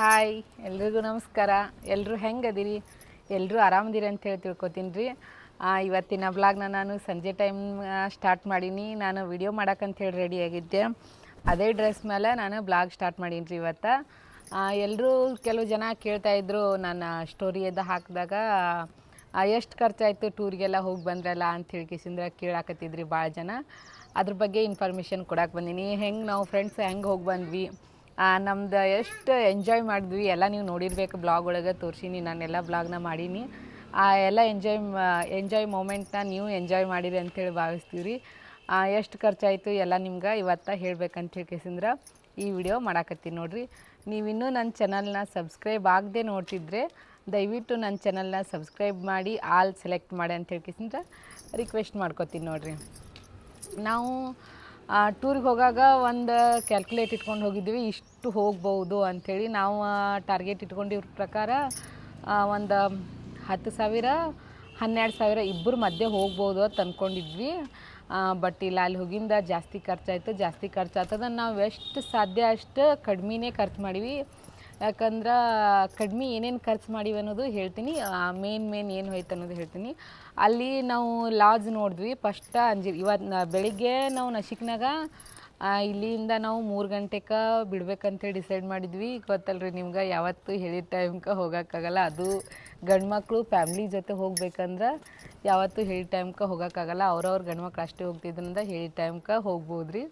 Hi, ಎಲ್ರಿಗೂ ನಮಸ್ಕಾರ. ಎಲ್ಲರೂ ಹೆಂಗದಿರಿ? ಎಲ್ಲರೂ ಆರಾಮದಿರಿ ಅಂತ ಹೇಳಿ ತಿಳ್ಕೊತೀನಿ ರೀ ಇವತ್ತಿನ ಬ್ಲಾಗ್ನ ನಾನು ಸಂಜೆ ಟೈಮ್ ಸ್ಟಾರ್ಟ್ ಮಾಡೀನಿ. ನಾನು ವಿಡಿಯೋ ಹೇಳಿ ರೆಡಿ ಆಗಿದ್ದೆ. ಅದೇ ಡ್ರೆಸ್ ಮೇಲೆ ನಾನು ಬ್ಲಾಗ್ ಸ್ಟಾರ್ಟ್ ಮಾಡೀನಿ ರೀ ಇವತ್ತು ಎಲ್ಲರೂ ಕೆಲವು ಜನ ಕೇಳ್ತಾ ಇದ್ರು ನನ್ನ ಸ್ಟೋರಿ ಎದ್ದು ಹಾಕಿದಾಗ ಎಷ್ಟು ಖರ್ಚಾಯಿತು ಟೂರಿಗೆಲ್ಲ ಹೋಗಿ ಬಂದ್ರಲ್ಲ ಅಂತ ಹೇಳ್ಕಿಸಿಂದ್ರೆ ಕೇಳಾಕತ್ತಿದ್ರಿ ಭಾಳ ಜನ. ಅದ್ರ ಬಗ್ಗೆ ಇನ್ಫಾರ್ಮೇಷನ್ ಕೊಡಕ್ಕೆ ಬಂದೀನಿ. ಹೆಂಗೆ ನಾವು ಫ್ರೆಂಡ್ಸ್ ಹೆಂಗೆ ಹೋಗಿ ಬಂದ್ವಿ? ನಮ್ದು ಎಷ್ಟು ಎಂಜಾಯ್ ಮಾಡಿದ್ವಿ, ಎಲ್ಲ ನೀವು ನೋಡಿರ್ಬೇಕು ಬ್ಲಾಗ್ ಒಳಗೆ, ತೋರಿಸೀನಿ ನಾನೆಲ್ಲ ಬ್ಲಾಗ್ನ ಮಾಡೀನಿ. ಆ, ಎಲ್ಲ ಎಂಜಾಯ್ ಎಂಜಾಯ್ ಮೂಮೆಂಟ್ನ ನೀವು ಎಂಜಾಯ್ ಮಾಡಿರಿ ಅಂತೇಳಿ ಭಾವಿಸ್ತೀವಿ ರೀ ಎಷ್ಟು ಖರ್ಚಾಯಿತು ಎಲ್ಲ ನಿಮ್ಗೆ ಇವತ್ತು ಹೇಳ್ಬೇಕಂತ ಹೇಳ್ಕೇಸಿಂದ್ರೆ ಈ ವಿಡಿಯೋ ಮಾಡಾಕತ್ತೀನಿ ನೋಡಿರಿ. ನೀವಿನ್ನೂ ನನ್ನ ಚಾನಲ್ನ ಸಬ್ಸ್ಕ್ರೈಬ್ ಆಗದೆ ನೋಡ್ತಿದ್ರೆ, ದಯವಿಟ್ಟು ನನ್ನ ಚಾನಲ್ನ ಸಬ್ಸ್ಕ್ರೈಬ್ ಮಾಡಿ ಆಲ್ ಸೆಲೆಕ್ಟ್ ಮಾಡಿ ಅಂತ ಹೇಳ್ಕೇಸಿಂದ್ರೆ ರಿಕ್ವೆಸ್ಟ್ ಮಾಡ್ಕೊತೀನಿ ನೋಡಿರಿ. ನಾವು ಟೂರಿಗೆ ಹೋಗಾಗ ಒಂದು ಕ್ಯಾಲ್ಕುಲೇಟ್ ಇಟ್ಕೊಂಡು ಹೋಗಿದ್ವಿ, ಇಷ್ಟು ಹೋಗ್ಬೋದು ಅಂಥೇಳಿ ನಾವು ಟಾರ್ಗೆಟ್ ಇಟ್ಕೊಂಡಿವ್ರ ಪ್ರಕಾರ ಒಂದು ಹತ್ತು ಸಾವಿರ, ಹನ್ನೆರಡು ಸಾವಿರ ಇಬ್ಬರು ಮಧ್ಯೆ ಹೋಗ್ಬೋದು ಅಂತ ಅಂದ್ಕೊಂಡಿದ್ವಿ ಬಟ್ ಇಲ್ಲ, ಅಲ್ಲಿ ಹೋಗಿಂದ ಜಾಸ್ತಿ ಖರ್ಚಾಯಿತು, ಜಾಸ್ತಿ ಖರ್ಚಾಗ್ತದ ನಾವು ಎಷ್ಟು ಸಾಧ್ಯ ಅಷ್ಟು ಕಡಿಮೆನೇ ಖರ್ಚು ಮಾಡೀವಿ. ಯಾಕಂದ್ರೆ ಕಡ್ಮೆ ಏನೇನು ಖರ್ಚು ಮಾಡೀವಿ ಅನ್ನೋದು ಹೇಳ್ತೀನಿ. ಮೇನ್ ಮೇನ್ ಏನು ಹೋಯ್ತು ಅನ್ನೋದು ಹೇಳ್ತೀನಿ. ಅಲ್ಲಿ ನಾವು ಲಾಡ್ಜ್ ನೋಡಿದ್ವಿ. ಫಸ್ಟ್ ಅಂಜಿ, ಇವತ್ತು ಬೆಳಿಗ್ಗೆ ನಾವು ನಶಿಕ್ನಾಗ ಇಲ್ಲಿಂದ ನಾವು ಮೂರು ಗಂಟೆಗೆ ಬಿಡ್ಬೇಕಂತೇಳಿ ಡಿಸೈಡ್ ಮಾಡಿದ್ವಿ. ಗೊತ್ತಲ್ರಿ ನಿಮ್ಗೆ, ಯಾವತ್ತು ಹೇಳಿದ ಟೈಮ್ಗೆ ಹೋಗೋಕ್ಕಾಗಲ್ಲ ಅದು ಗಂಡು ಮಕ್ಕಳು ಫ್ಯಾಮ್ಲಿ ಜೊತೆ ಹೋಗ್ಬೇಕಂದ್ರೆ ಯಾವತ್ತು ಹೇಳಿದ ಟೈಮ್ಗೆ ಹೋಗೋಕ್ಕಾಗಲ್ಲ ಅವ್ರವ್ರ ಗಂಡು ಮಕ್ಳು ಅಷ್ಟೇ ಹೋಗ್ತಿದ್ರಿಂದ ಹೇಳಿದ ಟೈಮ್ಗೆ ಹೋಗ್ಬೋದು ರೀ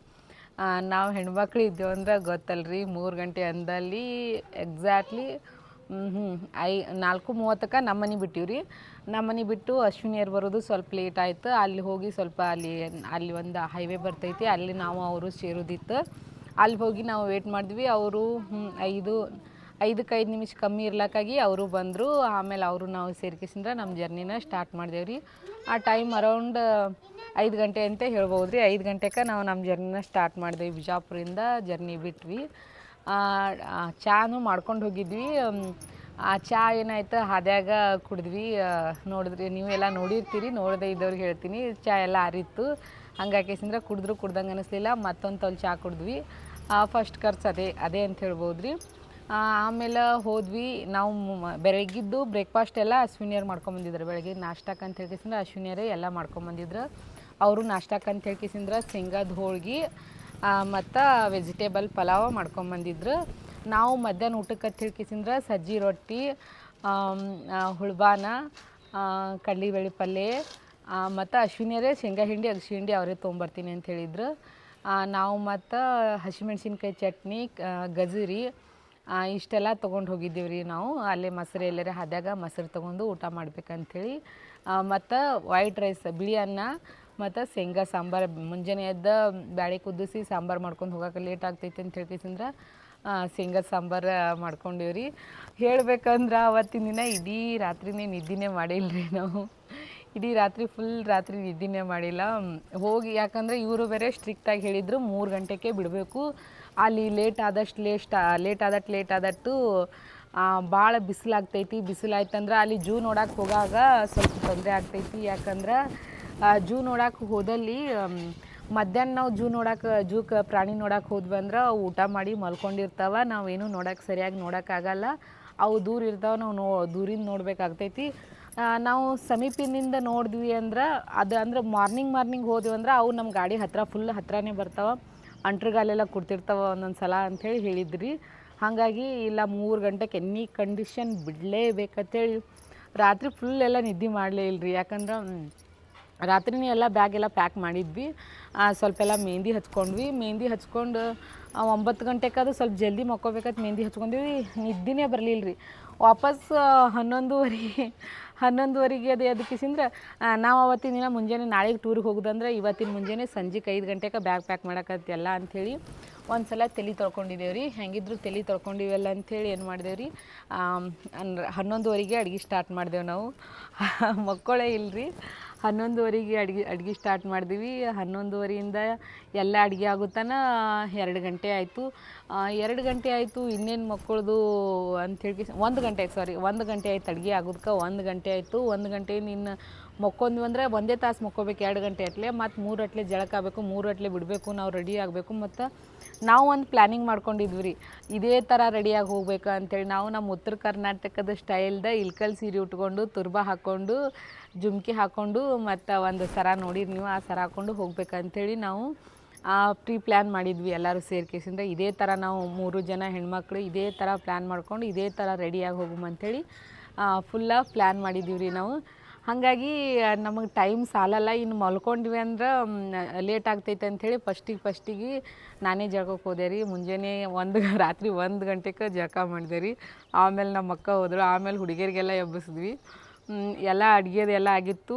ನಾವು ಹೆಣ್ಮಕ್ಳು ಇದ್ದೇವೆ ಅಂದ್ರೆ ಗೊತ್ತಲ್ರಿ, ಮೂರು ಗಂಟೆ ಅಂದಲ್ಲಿ ಎಕ್ಸಾಕ್ಟ್ಲಿ ಹ್ಞೂ ಐ, ನಾಲ್ಕು ಮೂವತ್ತಕ್ಕೆ ನಮ್ಮ ಮನೆ ಬಿಟ್ಟಿವ್ರಿ. ನಮ್ಮ ಮನೆ ಬಿಟ್ಟು ಅಶ್ವಿನಿಯರ್ ಬರೋದು ಸ್ವಲ್ಪ ಲೇಟ್ ಆಯಿತು. ಅಲ್ಲಿ ಹೋಗಿ ಸ್ವಲ್ಪ ಅಲ್ಲಿ ಅಲ್ಲಿ ಒಂದು ಹೈವೇ ಬರ್ತೈತಿ, ಅಲ್ಲಿ ನಾವು ಅವರು ಸೇರೋದಿತ್ತು. ಅಲ್ಲಿ ಹೋಗಿ ನಾವು ವೇಟ್ ಮಾಡಿದ್ವಿ. ಅವರು ಐದು, ಐದಕ್ಕೆ ಐದು ನಿಮಿಷ ಕಮ್ಮಿ ಇರ್ಲಕ್ಕಾಗಿ ಅವರು ಬಂದರು. ಆಮೇಲೆ ಅವರು ನಾವು ಸೇರ್ಕಿಸಿಂದ್ರೆ ನಮ್ಮ ಜರ್ನಿನ ಸ್ಟಾರ್ಟ್ ಮಾಡಿದೆವು ಆ ಟೈಮ್ ಅರೌಂಡ್ ಐದು ಗಂಟೆ ಅಂತ ಹೇಳ್ಬೋದು ರೀ ಐದು ಗಂಟೆಗೆ ನಾವು ನಮ್ಮ ಜರ್ನಿನ ಸ್ಟಾರ್ಟ್ ಮಾಡಿದ್ವಿ. ಬಿಜಾಪುರಿಂದ ಜರ್ನಿ ಬಿಟ್ವಿ. ಚಾನು ಮಾಡ್ಕೊಂಡು ಹೋಗಿದ್ವಿ. ಆ ಚಾ ಏನಾಯ್ತು ಹಾದ್ಯಾಗ ಕುಡಿದ್ವಿ. ನೋಡಿದ್ರಿ, ನೀವೆಲ್ಲ ನೋಡಿರ್ತೀರಿ. ನೋಡದೆ ಇದ್ದವ್ರಿಗೆ ಹೇಳ್ತೀನಿ. ಚಾ ಎಲ್ಲ ಆರಿತ್ತು. ಹಂಗಾಕೇಸಿಂದ್ರೆ ಕುಡಿದ್ರು ಕುಡ್ದಂಗೆ ಅನಿಸ್ಲಿಲ್ಲ. ಮತ್ತೊಂದು ತೊಲ್ ಚಾ ಕುಡಿದ್ವಿ. ಫಸ್ಟ್ ಖರ್ಚು ಅದೇ ಅದೇ ಅಂತ ಹೇಳ್ಬೋದು ರೀ ಆಮೇಲೆ ಹೋದ್ವಿ. ನಾವು ಬೆಳಗಿದ್ದು ಬ್ರೇಕ್ಫಾಸ್ಟ್ ಎಲ್ಲ ಅಶ್ವಿನಿಯರ್ ಮಾಡ್ಕೊಂಬಂದಿದ್ರು ಬೆಳಗ್ಗೆ ನಾಷ್ಟಕ್ಕೆ ಅಂತ ಹೇಳ್ಕೇಸಿಂದ್ರೆ ಅಶ್ವಿನಿಯರೇ ಎಲ್ಲ ಮಾಡ್ಕೊಂಬಂದಿದ್ರು ಅವರು ನಾಷ್ಟಕ್ಕೆ ಅಂತ ಕಿಸಿಂದ್ರ ಶೇಂಗಾದ ಹೋಳ್ಗೆ ಮತ್ತು ವೆಜಿಟೇಬಲ್ ಪಲಾವ್ ಮಾಡ್ಕೊಂಬಂದಿದ್ರು ನಾವು ಮಧ್ಯಾಹ್ನ ಊಟಕ್ಕೆ ಅಂತ ಹೇಳ್ಕೇಸಿಂದ್ರೆ ಸಜ್ಜಿ ರೊಟ್ಟಿ ಹುಳಬಾನ ಕಡ್ಲಿಬೇಳೆ ಪಲ್ಯ ಮತ್ತು ಅಶ್ವಿನಿಯರೇ ಶೇಂಗಾ ಹಿಂಡಿ, ಅಗಸಿ ಹಿಂಡಿ ಅವರೇ ತೊಗೊಂಬರ್ತೀನಿ ಅಂತ ಹೇಳಿದ್ರು. ನಾವು ಮತ್ತು ಹಸಿಮೆಣ್ಸಿನ್ಕಾಯಿ ಚಟ್ನಿ ಗಜರಿ ಇಷ್ಟೆಲ್ಲ ತೊಗೊಂಡು ಹೋಗಿದ್ದೀವಿ ರೀ ನಾವು. ಅಲ್ಲೇ ಮೊಸರು ಎಲ್ಲರ ಹಾದ್ಯಾಗ ಮೊಸರು ತೊಗೊಂಡು ಊಟ ಮಾಡ್ಬೇಕಂಥೇಳಿ ಮತ್ತು ವೈಟ್ ರೈಸ್ ಬಿಳಿ ಅನ್ನ ಮತ್ತು ಶೇಂಗಾ ಸಾಂಬಾರು, ಮುಂಜಾನೆ ಎದ್ದು ಬ್ಯಾಳೆ ಕುದಿಸಿ ಸಾಂಬಾರು ಮಾಡ್ಕೊಂಡು ಹೋಗೋಕೆ ಲೇಟ್ ಆಗ್ತೈತೆ ಅಂತ ಹೇಳ್ಕೇಸಿಂದ್ರೆ ಶೇಂಗಾ ಸಾಂಬಾರು ಮಾಡ್ಕೊಂಡೀವಿ ರೀ ಹೇಳ್ಬೇಕಂದ್ರೆ ಅವತ್ತಿನ ದಿನ ಇಡೀ ರಾತ್ರಿನೇ ನಿದ್ದೆನೇ ಮಾಡಿಲ್ಲ ರೀ ನಾವು. ಇಡೀ ರಾತ್ರಿ ಫುಲ್ ರಾತ್ರಿ ನಿದ್ದಿನೇ ಮಾಡಿಲ್ಲ. ಹೋಗಿ, ಯಾಕಂದರೆ ಇವರು ಬೇರೆ ಸ್ಟ್ರಿಕ್ಟಾಗಿ ಹೇಳಿದರು, ಮೂರು ಗಂಟೆಗೆ ಬಿಡಬೇಕು. ಅಲ್ಲಿ ಲೇಟ್ ಆದಷ್ಟು ಲೇಸ್ಟ್ ಲೇಟ್ ಆದಟ್ಟು ಲೇಟ್ ಆದಟ್ಟು ಭಾಳ ಬಿಸಿಲಾಗ್ತೈತಿ. ಬಿಸಿಲಾಯ್ತಂದ್ರೆ ಅಲ್ಲಿ ಜೂ ನೋಡಕ್ಕೆ ಹೋಗಾಗ ಸ್ವಲ್ಪ ತೊಂದರೆ ಆಗ್ತೈತಿ. ಯಾಕಂದ್ರೆ ಜೂ ನೋಡಕ್ಕೆ ಹೋದಲ್ಲಿ ಮಧ್ಯಾಹ್ನ ನಾವು ಜೂ ನೋಡಕ್ಕೆ ಜೂಕ್ಕೆ ಪ್ರಾಣಿ ನೋಡಕ್ಕೆ ಹೋದ್ವಿ ಅಂದ್ರೆ ಅವು ಊಟ ಮಾಡಿ ಮಲ್ಕೊಂಡಿರ್ತಾವ. ನಾವೇನು ನೋಡಕ್ಕೆ ಸರಿಯಾಗಿ ನೋಡೋಕ್ಕಾಗಲ್ಲ ಅವು ದೂರ ಇರ್ತಾವೆ, ನಾವು ನೋ, ದೂರಿಂದ ನೋಡಬೇಕಾಗ್ತೈತಿ ನಾವು ಸಮೀಪಿನಿಂದ ನೋಡಿದ್ವಿ ಅಂದ್ರೆ, ಅದು ಅಂದ್ರೆ ಮಾರ್ನಿಂಗ್ ಮಾರ್ನಿಂಗ್ ಹೋದ್ವಿ ಅಂದ್ರೆ ಅವು ನಮ್ಮ ಗಾಡಿ ಹತ್ತಿರ ಫುಲ್ ಹತ್ರನೇ ಬರ್ತಾವೆ. ಅಂಟ್ರಗಾಲೆಲ್ಲ ಕೊಡ್ತಿರ್ತಾವೆ ಒಂದೊಂದು ಸಲ ಅಂಥೇಳಿ ಹೇಳಿದ್ರಿ. ಹಾಗಾಗಿ ಇಲ್ಲ, ಮೂರು ಗಂಟೆಗೆ ಎನಿ ಕಂಡೀಷನ್ ಬಿಡಲೇಬೇಕಂತೇಳಿ. ರಾತ್ರಿ ಫುಲ್ ಎಲ್ಲ ನಿದ್ದೆ ಮಾಡಲೇ ಇಲ್ರಿ. ಯಾಕಂದ್ರೆ ರಾತ್ರಿನೇ ಎಲ್ಲ ಬ್ಯಾಗ್ ಎಲ್ಲ ಪ್ಯಾಕ್ ಮಾಡಿದ್ವಿ. ಸ್ವಲ್ಪ ಎಲ್ಲ ಮೆಹಂದಿ ಹಚ್ಕೊಂಡ್ವಿ. ಮೆಹಂದಿ ಹಚ್ಕೊಂಡು ಒಂಬತ್ತು ಗಂಟೆಗಾದ್ರೂ ಸ್ವಲ್ಪ ಜಲ್ದಿ ಮಕ್ಕೋಬೇಕಂತ ಮೆಹಂದಿ ಹಚ್ಕೊಂಡ್ವಿ. ನಿದ್ದೆನೇ ಬರಲಿಲ್ಲ ರೀ ವಾಪಸ್ ಹನ್ನೊಂದುವರೆ, ಹನ್ನೊಂದುವರೆಗೆ ಅದು ಎದಕ್ಕಿಸಿಂದ್ರೆ ನಾವು ಅವತ್ತಿನ ದಿನ ಮುಂಜಾನೆ ನಾಳೆಗೆ ಟೂರಿಗೆ ಹೋಗೋದಂದ್ರೆ ಇವತ್ತಿನ ಮುಂಜಾನೆ ಸಂಜೆಗೆ ಐದು ಗಂಟೆಗೆ ಬ್ಯಾಗ್ ಪ್ಯಾಕ್ ಮಾಡಕತ್ತೆಲ್ಲ ಅಂಥೇಳಿ ಒಂದು ಸಲ ತಲೆ ತೊಳ್ಕೊಂಡಿದ್ದೇವೆ ರೀ ಹೆಂಗಿದ್ರು ತಲೆ ತೊಳ್ಕೊಂಡಿವಲ್ಲ ಅಂಥೇಳಿ ಏನು ಮಾಡಿದೇವೆ ರೀ ಹನ್ನೊಂದುವರೆಗೆ ಅಡುಗೆ ಸ್ಟಾರ್ಟ್ ಮಾಡಿದೆವು ನಾವು. ಮಕ್ಕಳೇ ಇಲ್ರಿ. ಹನ್ನೊಂದುವರೆಗೆ ಅಡುಗೆ ಅಡುಗೆ ಸ್ಟಾರ್ಟ್ ಮಾಡಿದ್ವಿ. ಹನ್ನೊಂದುವರೆಯಿಂದ ಎಲ್ಲ ಅಡುಗೆ ಆಗುತ್ತಾನ ಎರಡು ಗಂಟೆ ಆಯಿತು. ಎರಡು ಗಂಟೆ ಆಯಿತು, ಇನ್ನೇನು ಮಕ್ಕಳದು ಅಂಥೇಳಿ ಒಂದು ಗಂಟೆ ಆಯ್ತು ಸಾರಿ ಒಂದು ಗಂಟೆ ಆಯ್ತು ಅಡುಗೆ ಆಗೋದಕ್ಕೆ ಒಂದು ಗಂಟೆ ಆಯಿತು. ಒಂದು ಗಂಟೆ ಇನ್ನು ಮಕ್ಕೊಂದ್ವಿ ಅಂದರೆ ಒಂದೇ ತಾಸು ಮಕ್ಕೋಬೇಕು, ಎರಡು ಗಂಟೆ ಅಟ್ಲೆ ಮತ್ತು ಮೂರು ಅಟ್ಲೆ ಜಳಕ ಆಗಬೇಕು, ಮೂರು ಅಟ್ಲೆ ಬಿಡಬೇಕು, ನಾವು ರೆಡಿ ಆಗಬೇಕು. ಮತ್ತು ನಾವು ಒಂದು ಪ್ಲ್ಯಾನಿಂಗ್ ಮಾಡ್ಕೊಂಡಿದ್ವಿ ರೀ. ಇದೇ ಥರ ರೆಡಿಯಾಗಿ ಹೋಗ್ಬೇಕು ಅಂತೇಳಿ ನಾವು ನಮ್ಮ ಉತ್ತರ ಕರ್ನಾಟಕದ ಸ್ಟೈಲ್ದ ಇಲ್ಕಲ್ ಸೀರೆ ಉಟ್ಕೊಂಡು, ತುರ್ಬಾ ಹಾಕ್ಕೊಂಡು ಜುಮ್ಕಿ ಹಾಕ್ಕೊಂಡು ಮತ್ತು ಒಂದು ಸರ ನೋಡಿರಿ ನೀವು ಆ ಸರ ಹಾಕ್ಕೊಂಡು ಹೋಗ್ಬೇಕಂಥೇಳಿ ನಾವು ಪ್ರೀ ಪ್ಲ್ಯಾನ್ ಮಾಡಿದ್ವಿ ಎಲ್ಲರೂ ಸೇರ್ಕೇಸಿಂದ. ಇದೇ ಥರ ನಾವು ಮೂರು ಜನ ಹೆಣ್ಮಕ್ಳು ಇದೇ ಥರ ಪ್ಲ್ಯಾನ್ ಮಾಡ್ಕೊಂಡು, ಇದೇ ಥರ ರೆಡಿಯಾಗಿ ಹೋಗುಮಂಥೇಳಿ ಫುಲ್ಲ ಪ್ಲ್ಯಾನ್ ಮಾಡಿದ್ದೀವಿ ರೀ ನಾವು. ಹಾಗಾಗಿ ನಮಗೆ ಟೈಮ್ ಸಾಲಲ್ಲ, ಇನ್ನು ಮಲ್ಕೊಂಡ್ವಿ ಅಂದ್ರೆ ಲೇಟ್ ಆಗ್ತೈತೆ ಅಂಥೇಳಿ ಫಸ್ಟಿಗೆ ಫಸ್ಟಿಗೆ ನಾನೇ ಜಳಕಕ್ಕೆ ಹೋದೆ ರೀ. ಮುಂಜಾನೆ ಒಂದು ರಾತ್ರಿ ಒಂದು ಗಂಟೆಗೆ ಜಳಕ ಮಾಡಿದೆ ರೀ. ಆಮೇಲೆ ನಮ್ಮ ಅಕ್ಕ ಹೋದರು. ಆಮೇಲೆ ಹುಡುಗಿಯರಿಗೆಲ್ಲ ಎಬ್ಬಿಸಿದ್ವಿ. ಎಲ್ಲ ಅಡುಗೆದೆಲ್ಲ ಆಗಿತ್ತು.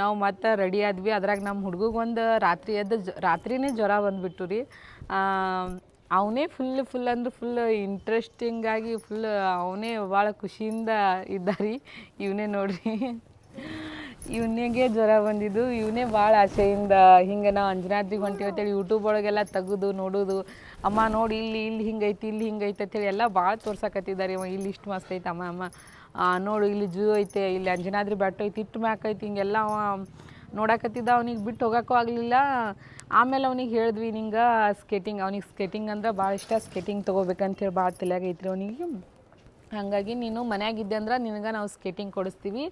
ನಾವು ಮತ್ತೆ ರೆಡಿ ಆದ್ವಿ. ಅದ್ರಾಗ ನಮ್ಮ ಹುಡುಗಿಗೆ ಒಂದು ರಾತ್ರಿ ಎದ್ದು ಜ, ರಾತ್ರಿನೇ ಜ್ವರ ಬಂದುಬಿಟ್ಟು ರೀ. ಅವನೇ ಫುಲ್ ಫುಲ್ ಅಂದ್ರೆ ಫುಲ್ ಇಂಟ್ರೆಸ್ಟಿಂಗಾಗಿ ಫುಲ್ ಅವನೇ ಭಾಳ ಖುಷಿಯಿಂದ ಇದ್ದ ರೀ ಇವನೇ ನೋಡ್ರಿ. ಇವನಿಗೆ ಜ್ವರ ಬಂದಿದ್ದು, ಇವನೇ ಭಾಳ ಆಸೆಯಿಂದ ಹಿಂಗೆ ನಾವು ಅಂಜನಾದ್ರಿಗೆ ಹೊಂಟೀವಿ ಅಂತೇಳಿ ಯೂಟ್ಯೂಬ್ ಒಳಗೆಲ್ಲ ತೆಗೆದು ನೋಡೋದು. ಅಮ್ಮ ನೋಡಿ ಇಲ್ಲಿ ಇಲ್ಲಿ ಹಿಂಗೈತಿ, ಇಲ್ಲಿ ಹಿಂಗೈತೆ ಅಂತೇಳಿ ಎಲ್ಲ ಭಾಳ ತೋರ್ಸಕತ್ತಿದ್ದಾರೆ ಇವ. ಇಲ್ಲಿ ಇಷ್ಟು ಮಸ್ತ್ ಐತೆ ಅಮ್ಮ ಅಮ್ಮ. ನೋಡು ಇಲ್ಲಿ ಜೂ ಐತೆ, ಇಲ್ಲಿ ಅಂಜನಾದ್ರಿ ಬೆಟ್ಟ ಐತಿ ಇಟ್ಟು ಮ್ಯಾಕ್ ಐತಿ, ಹಿಂಗೆಲ್ಲ ಅವ ನೋಡಕತ್ತಿದ್ದ ಅವ್ನಿಗೆ ಬಿಟ್ಟು ಹೋಗೋಕ್ಕೂ ಆಗಲಿಲ್ಲ. ಆಮೇಲೆ ಅವ್ನಿಗೆ ಹೇಳಿದ್ವಿ ನಿಂಗೆ ಸ್ಕೇಟಿಂಗ್ ಅವ್ನಿಗೆ ಸ್ಕೇಟಿಂಗ್ ಅಂದ್ರೆ ಭಾಳ ಇಷ್ಟ ಸ್ಕೇಟಿಂಗ್ ತೊಗೋಬೇಕಂತೇಳಿ ಭಾಳ ತಲೆಯಾಗೈತ್ರಿ ಅವನಿಗೆ. ಹಾಗಾಗಿ ನೀನು ಮನೆಯಾಗಿದ್ದೆ ಅಂದ್ರೆ ನಿನಗೆ ನಾವು ಸ್ಕೇಟಿಂಗ್ ಕೊಡಿಸ್ತೀವಿ.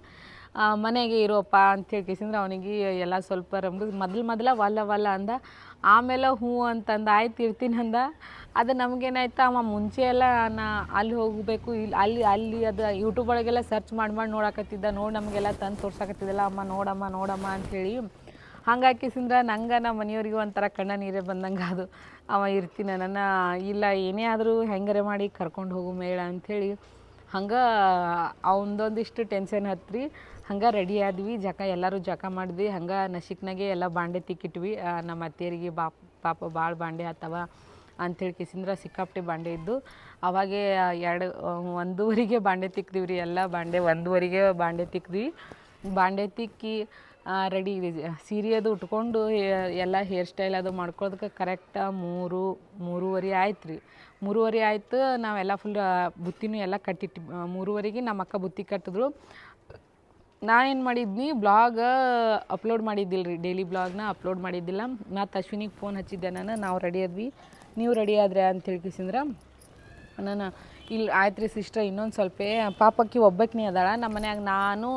ಮನೆಗೆ ಇರೋಪ್ಪ ಅಂತ ಹೇಳ್ಕೇಸಿಂದ್ರೆ ಅವನಿಗೆ ಎಲ್ಲ ಸ್ವಲ್ಪ ರಮ್ಗ ಮೊದಲು ಮೊದಲ ವಲ್ಲ ವಲ್ಲ ಅಂದ. ಆಮೇಲೆ ಹ್ಞೂ ಅಂತಂದು, ಆಯ್ತು ಇರ್ತೀನಿ ಅಂದ. ಅದು ನಮಗೇನಾಯ್ತು, ಅವ ಮುಂಚೆ ಎಲ್ಲ ನಾ ಅಲ್ಲಿ ಹೋಗಬೇಕು ಇಲ್ಲಿ ಅಲ್ಲಿ ಅಲ್ಲಿ ಅದು ಯೂಟ್ಯೂಬ್ ಒಳಗೆಲ್ಲ ಸರ್ಚ್ ಮಾಡಿ ಮಾಡಿ ನೋಡಾಕತ್ತಿದ್ದ. ನೋಡಿ ನಮಗೆಲ್ಲ ತಂದು ತೋರ್ಸಕತ್ತಿದ್ದಲ್ಲ, ಅಮ್ಮ ನೋಡಮ್ಮ ನೋಡಮ್ಮ ಅಂಥೇಳಿ ಹಂಗಾಕಿಸಿಂದ್ರ ನಂಗೆ ನಮ್ಮ ಮನೆಯವ್ರಿಗೆ ಒಂಥರ ಕಣ್ಣ ನೀರೇ ಬಂದಂಗೆ ಅದು. ಅವ ಇರ್ತೀನಿ ನನ್ನ, ಇಲ್ಲ ಏನೇ ಆದರೂ ಹೆಂಗಾರೆ ಮಾಡಿ ಕರ್ಕೊಂಡು ಹೋಗು ಮೇಳ ಅಂಥೇಳಿ ಹಂಗೆ ಅವನದೊಂದಿಷ್ಟು ಟೆನ್ಷನ್ ಹತ್ರಿ, ಹಂಗೆ ರೆಡಿ ಆದ್ವಿ, ಜಕ ಎಲ್ಲರೂ ಜಕ ಮಾಡಿದ್ವಿ, ಹಂಗೆ ನಶಿಕ್ನಾಗೆ ಎಲ್ಲ ಬಾಂಡೆ ತಿಕ್ಕಿಟ್ವಿ. ನಮ್ಮ ಅತ್ತೆಯರಿಗೆ ಬಾ ಪಾಪ ಭಾಳ ಬಾಂಡೆ ಆತವ ಅಂಥೇಳಿ ಕಿಸಿಂದ್ರ ಸಿಕ್ಕಾಪಟ್ಟೆ ಬಾಂಡೆ ಇದ್ದು. ಅವಾಗೆ ಎರಡು ಒಂದೂವರೆಗೆ ಬಾಂಡೆ ತಿಕ್ಕಿದ್ವಿ ರೀ ಎಲ್ಲ ಬಾಂಡೆ ಒಂದೂವರೆಗೆ ಬಾಂಡೆ ತಿಕ್ಕಿದ್ವಿ ಬಾಂಡೆ ತಿಕ್ಕಿ ರೆಡಿ ಸೀರೆ ಅದು ಉಟ್ಕೊಂಡು ಎಲ್ಲ ಹೇರ್ ಸ್ಟೈಲ್ ಅದು ಮಾಡ್ಕೊಳ್ಳೋದಕ್ಕೆ ಕರೆಕ್ಟ ಮೂರು, ಮೂರುವರೆ ಆಯ್ತು ರೀ ಮೂರುವರೆ ಆಯ್ತು, ನಾವೆಲ್ಲ ಫುಲ್ ಬುತ್ತಿನೂ ಎಲ್ಲ ಕಟ್ಟಿಟ್ಟು ಮೂರುವರೆಗೆ ನಮ್ಮ ಅಕ್ಕ ಬುತ್ತಿ ಕಟ್ಟಿದ್ರು. ನಾನೇನು ಮಾಡಿದ್ನಿ ಬ್ಲಾಗ್ ಅಪ್ಲೋಡ್ ಮಾಡಿದ್ದಿಲ್ಲ ರೀ ಡೈಲಿ ಬ್ಲಾಗ್ನ ಅಪ್ಲೋಡ್ ಮಾಡಿದ್ದಿಲ್ಲ. ಮತ್ತು ಅಶ್ವಿನಿಗೆ ಫೋನ್ ಹಚ್ಚಿದ್ದೆ ನಾನು, ನಾವು ರೆಡಿ ಆದ್ವಿ. ನೀವು ರೆಡಿ ಆದ್ರೆ ಅಂತ ಹೇಳ್ಕಿಸಿಂದ್ರ ನಾನು ಇಲ್ಲಿ ಆಯ್ತು ರೀ ಸಿಸ್ಟರ್ ಇನ್ನೊಂದು ಸ್ವಲ್ಪ, ಪಾಪಕ್ಕಿ ಒಬ್ಬಕ್ಕನೇ ಅದಾಳ. ನಮ್ಮ ಮನ್ಯಾಗ ನಾನು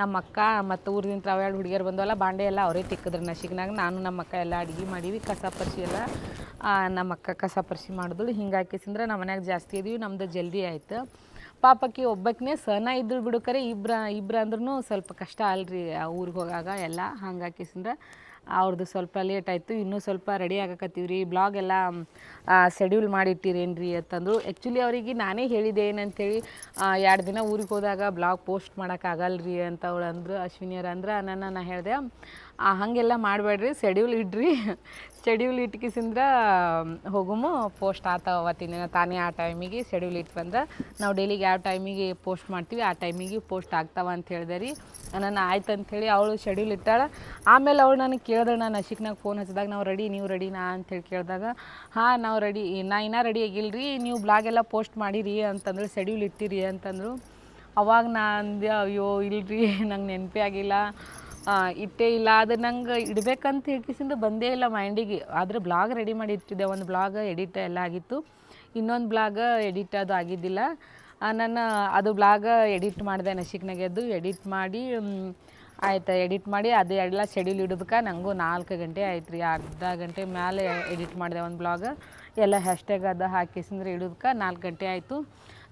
ನಮ್ಮ ಅಕ್ಕ ಮತ್ತು ಊರಿಂದ ಎರಡು ಹುಡುಗಿಯರು ಬಂದವಲ್ಲ, ಬಾಂಡೆ ಎಲ್ಲ ಅವರೇ ತಿಕ್ಕಿದ್ರು ನಶಿಗ್ನಾಗ. ನಾನು ನಮ್ಮ ಅಕ್ಕ ಎಲ್ಲ ಅಡುಗೆ ಮಾಡೀವಿ, ಕಸ ಪರಿಸಿ ಎಲ್ಲ. ನಮ್ಮ ಅಕ್ಕ ಕಸ ಪರಿಸಿ ಮಾಡಿದಳು. ಹಿಂಗೆ ಹಾಕಿಸಿಂದ್ರೆ ನಮ್ಮ ಮನ್ಯಾಗ ಜಾಸ್ತಿ ಇದೀವಿ, ನಮ್ದು ಜಲ್ದಿ ಆಯ್ತು. ಪಾಪಕ್ಕೆ ಒಬ್ಬಕ್ಕೇ ಸಹನ ಇದ್ರು ಬಿಡುಕರೆ ಇಬ್ರ, ಇಬ್ರು ಅಂದ್ರೂ ಸ್ವಲ್ಪ ಕಷ್ಟ ಅಲ್ರಿ ಊರಿಗೆ ಹೋಗಾಗ ಎಲ್ಲ. ಹಂಗೆ ಹಾಕಿಸಿಂದ್ರೆ ಅವ್ರದ್ದು ಸ್ವಲ್ಪ ಲೇಟ್ ಆಯಿತು, ಇನ್ನೂ ಸ್ವಲ್ಪ ರೆಡಿ ಆಗಕತ್ತೀವಿ ರೀ ಬ್ಲಾಗ್ ಎಲ್ಲ ಶೆಡ್ಯೂಲ್ ಮಾಡಿಟ್ಟಿರೇನ್ರಿ ಅಂತಂದರು. ಆ್ಯಕ್ಚುಲಿ ಅವರಿಗೆ ನಾನೇ ಹೇಳಿದೆ ಏನಂತೇಳಿ ಎರಡು ದಿನ ಊರಿಗೆ ಹೋದಾಗ ಬ್ಲಾಗ್ ಪೋಸ್ಟ್ ಮಾಡೋಕ್ಕಾಗಲ್ರಿ ಅಂತ ಅವಳು ಅಂದರು, ಅಶ್ವಿನಿಯರ್ ಅಂದ್ರೆ ನಾನು ನಾ ಹೇಳಿದೆ ಹಾಗೆಲ್ಲ ಮಾಡಬೇಡ್ರಿ ಶೆಡ್ಯೂಲ್ ಇಡ್ರಿ. ಶೆಡ್ಯೂಲ್ ಇಟ್ಕಿಸಿಂದ್ರ ಹೋಗುಮು ಪೋಸ್ಟ್ ಆತಾವ ಅವತ್ತಿನ ತಾನೇ ಆ ಟೈಮಿಗೆ ಶೆಡ್ಯೂಲ್ ಇಟ್ಟು ಬಂದ್ರೆ ನಾವು ಡೈಲಿಗೆ ಯಾವ ಟೈಮಿಗೆ ಪೋಸ್ಟ್ ಮಾಡ್ತೀವಿ, ಆ ಟೈಮಿಗೆ ಪೋಸ್ಟ್ ಆಗ್ತಾವ ಅಂತ ಹೇಳಿದೆ ರೀ. ನನ್ನ ಆಯ್ತು ಅಂಥೇಳಿ ಅವಳು ಶೆಡ್ಯೂಲ್ ಇಟ್ಟಾಳೆ. ಆಮೇಲೆ ಅವಳು ನನಗೆ ಕೇಳಿದ್ರೆ ನಾನು ಅಶಿಕ್ನಾಗ ಫೋನ್ ಹಚ್ಚಿದಾಗ, ನಾವು ರೆಡಿ ನೀವು ರೆಡಿನಾ ಅಂತೇಳಿ ಕೇಳಿದಾಗ, ಹಾಂ, ನಾವು ರೆಡಿ ನಾ ಇನ್ನೂ ರೆಡಿ ಆಗಿಲ್ಲ ರೀ ನೀವು ಬ್ಲಾಗ್ ಎಲ್ಲ ಪೋಸ್ಟ್ ಮಾಡಿರಿ ಅಂತಂದ್ರೆ ಶೆಡ್ಯೂಲ್ ಇಟ್ಟಿರಿ ಅಂತಂದರು. ಅವಾಗ ನಾ ಅಂದೆ, ಅಯ್ಯೋ, ಇಲ್ರಿ, ನಂಗೆ ನೆನಪೇ ಆಗಿಲ್ಲ. ಇಟ್ಟೇ ಇಲ್ಲ. ಅದು ನಂಗೆ ಇಡ್ಬೇಕಂತ ಹೇಳ್ಕಿಸಿಂದ ಬಂದೇ ಇಲ್ಲ ಮೈಂಡಿಗೆ. ಆದರೆ ಬ್ಲಾಗ್ ರೆಡಿ ಮಾಡಿ ಇಟ್ಟಿದ್ದೆ. ಒಂದು ಬ್ಲಾಗ್ ಎಡಿಟ್ ಎಲ್ಲ ಆಗಿತ್ತು. ಇನ್ನೊಂದು ಬ್ಲಾಗ್ ಎಡಿಟ್ ಅದು ಆಗಿದ್ದಿಲ್ಲ. ನಾನು ಅದು ಬ್ಲಾಗ್ ಎಡಿಟ್ ಮಾಡಿದೆ ನಶಿಕ್ನಾಗೆದ್ದು ಎಡಿಟ್ ಮಾಡಿ ಆಯ್ತು. ಎಡಿಟ್ ಮಾಡಿ ಅದು ಎಲ್ಲ ಶೆಡ್ಯೂಲ್ ಇಡೋದಕ್ಕೆ ನನಗೂ ನಾಲ್ಕು ಗಂಟೆ ಆಯ್ತು ರೀ. ಅರ್ಧ ಗಂಟೆ ಮೇಲೆ ಎಡಿಟ್ ಮಾಡಿದೆ ಒಂದು ಬ್ಲಾಗ್. ಎಲ್ಲ ಹ್ಯಾಶ್ಟ್ಯಾಗ್ ಅದು ಹಾಕಿಸಿಂದ್ರೆ ಇಡೋದಕ್ಕೆ ನಾಲ್ಕು ಗಂಟೆ ಆಯಿತು.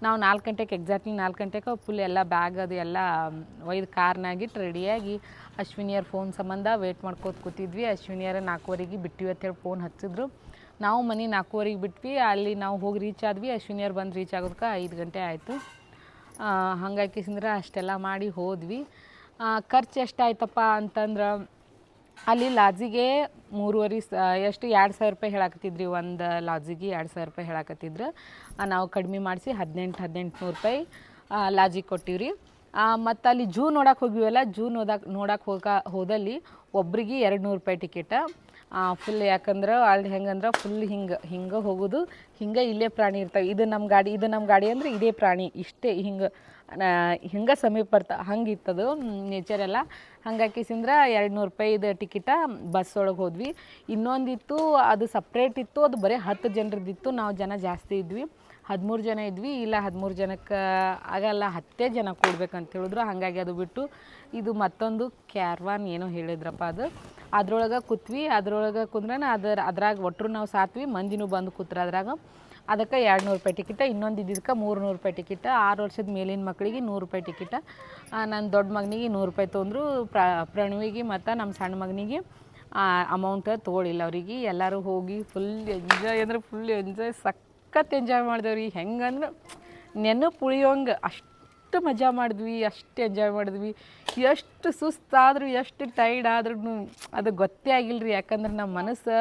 ನಾವು ನಾಲ್ಕು ಗಂಟೆಗೆ ಎಕ್ಸಾಕ್ಟ್ಲಿ ನಾಲ್ಕು ಗಂಟೆಗೆ ಫುಲ್ ಎಲ್ಲ ಬ್ಯಾಗ್ ಅದು ಎಲ್ಲ ಒಯ್ದು ಕಾರ್ನಾಗಿಟ್ಟು ರೆಡಿಯಾಗಿ ಅಶ್ವಿನಿಯರ್ ಫೋನ್ ಸಂಬಂಧ ವೇಟ್ ಮಾಡ್ಕೋತ ಕೂತಿದ್ವಿ. ಅಶ್ವಿನಿಯರ ನಾಲ್ಕುವರೆಗೆ ಬಿಟ್ಟಿವಿ ಅಂತೇಳಿ ಫೋನ್ ಹಚ್ಚಿದ್ರು. ನಾವು ಮನೆ ನಾಲ್ಕುವರೆಗೆ ಬಿಟ್ವಿ. ಅಲ್ಲಿ ನಾವು ಹೋಗಿ ರೀಚ್ ಆದ್ವಿ. ಅಶ್ವಿನಿಯರ್ ಬಂದು ರೀಚ್ ಆಗೋದಕ್ಕೆ ಐದು ಗಂಟೆ ಆಯಿತು. ಹಂಗಾಕಿಸಿಂದ್ರೆ ಅಷ್ಟೆಲ್ಲ ಮಾಡಿ ಹೋದ್ವಿ. ಖರ್ಚು ಎಷ್ಟಾಯ್ತಪ್ಪ ಅಂತಂದ್ರೆ ಅಲ್ಲಿ ಲಾಜಿಗೆ ಮೂರುವರೆ ಸ, ಎಷ್ಟು ಎರಡು ಸಾವಿರ ರೂಪಾಯಿ ಹೇಳಕತ್ತಿದ್ರಿ? ಒಂದು ಲಾಜಿಗೆ ಎರಡು ಸಾವಿರ ರೂಪಾಯಿ ಹೇಳಕತ್ತಿದ್ರು. ನಾವು ಕಡಿಮೆ ಮಾಡಿಸಿ ಹದಿನೆಂಟು ಹದಿನೆಂಟು ನೂರು ರೂಪಾಯಿ ಲಾಜಿಗೆ ಕೊಟ್ಟಿವ್ರಿ. ಮತ್ತು ಅಲ್ಲಿ ಜೂ ನೋಡಕ್ಕೆ ಹೋಗಿವಲ್ಲ, ಜೂ ನೋಡಕ್ಕೆ ನೋಡಕ್ಕೆ ಹೋಗ, ಹೋದಲ್ಲಿ ಒಬ್ರಿಗೆ ಎರಡು ನೂರು ರೂಪಾಯಿ ಟಿಕೆಟ ಫುಲ್ ಯಾಕಂದ್ರೆ ಅಲ್ಲಿ ಹೆಂಗಂದ್ರೆ ಫುಲ್ ಹಿಂಗೆ ಹಿಂಗೆ ಹೋಗೋದು, ಹಿಂಗೆ ಇಲ್ಲೇ ಪ್ರಾಣಿ ಇರ್ತವೆ. ಇದು ನಮ್ಮ ಗಾಡಿ, ಇದು ನಮ್ಮ ಗಾಡಿ ಅಂದ್ರೆ ಇದೇ ಪ್ರಾಣಿ. ಇಷ್ಟೇ ಹಿಂಗೆ ಹಿಂಗೆ ಸಮೀಪ ನೇಚರ್ ಎಲ್ಲ. ಹಂಗಾಕಿಸಿಂದ್ರ ಎರಡು ನೂರು ರೂಪಾಯಿದು ಟಿಕೆಟ ಬಸ್ ಒಳಗೆ ಹೋದ್ವಿ. ಇನ್ನೊಂದಿತ್ತು ಅದು ಸಪ್ರೇಟ್ ಇತ್ತು, ಅದು ಬರೀ ಹತ್ತು ಜನರದ್ದಿತ್ತು ನಾವು ಜನ ಜಾಸ್ತಿ ಇದ್ವಿ. ಹದಿಮೂರು ಜನ ಇದ್ವಿ, ಇಲ್ಲ ಹದಿಮೂರು ಜನಕ್ಕೆ ಆಗಲ್ಲ, ಹತ್ತೇ ಜನ ಕೂಡ್ಬೇಕಂತ ಹೇಳಿದ್ರು. ಹಾಗಾಗಿ ಅದು ಬಿಟ್ಟು ಇದು ಮತ್ತೊಂದು ಕ್ಯಾರ್ವಾನ್ ಏನೋ ಹೇಳಿದ್ರಪ್ಪ ಅದು. ಅದ್ರೊಳಗೆ ಕೂತ್ವಿ, ಅದ್ರೊಳಗೆ ಕುಂದ್ರನ, ಅದರ, ಅದ್ರಾಗ ಒಟ್ಟರು ನಾವು ಸಾತ್ವಿ, ಮಂದಿನೂ ಬಂದು ಕೂತ್ರ ಅದ್ರಾಗ. ಅದಕ್ಕೆ ಎರಡು ನೂರು ರೂಪಾಯಿ ಟಿಕಿಟ ಇನ್ನೊಂದು ಇದ್ದಿದ್ದಕ್ಕೆ ಮೂರು ನೂರು ರೂಪಾಯಿ ಟಿಕಿಟ ಆರು ವರ್ಷದ ಮೇಲಿನ ಮಕ್ಕಳಿಗೆ ನೂರು ರೂಪಾಯಿ ಟಿಕಿಟ ನನ್ನ ದೊಡ್ಡ ಮಗನಿಗೆ ನೂರು ರೂಪಾಯಿ ತೊಂದರು. ಪ್ರ, ಪ್ರಣವಿಗೆ ಮತ್ತು ನಮ್ಮ ಸಣ್ಣ ಮಗನಿಗೆ ಅಮೌಂಟ್ ತೊಗೊಳಿಲ್ಲ ಅವರಿಗೆ. ಎಲ್ಲರೂ ಹೋಗಿ ಫುಲ್ ಎಂಜಾಯ್ ಅಂದ್ರೆ ಫುಲ್ ಎಂಜಾಯ್ ಸಖತ್ ಎಂಜಾಯ್ ಮಾಡಿದೆವ್ರಿ ಹೆಂಗಂದ್ರೆ ನೆನಪು ಉಳಿಯೋಂಗೆ ಅಷ್ಟು ಮಜಾ ಮಾಡಿದ್ವಿ, ಅಷ್ಟು ಎಂಜಾಯ್ ಮಾಡಿದ್ವಿ. ಎಷ್ಟು ಸುಸ್ತಾದರೂ, ಎಷ್ಟು ಟೈರ್ಡ್ ಆದ್ರೂ ಅದು ಗೊತ್ತೇ ಆಗಿಲ್ಲ ರೀ ಯಾಕಂದ್ರೆ ನಮ್ಮ ಮನಸ್ಸು,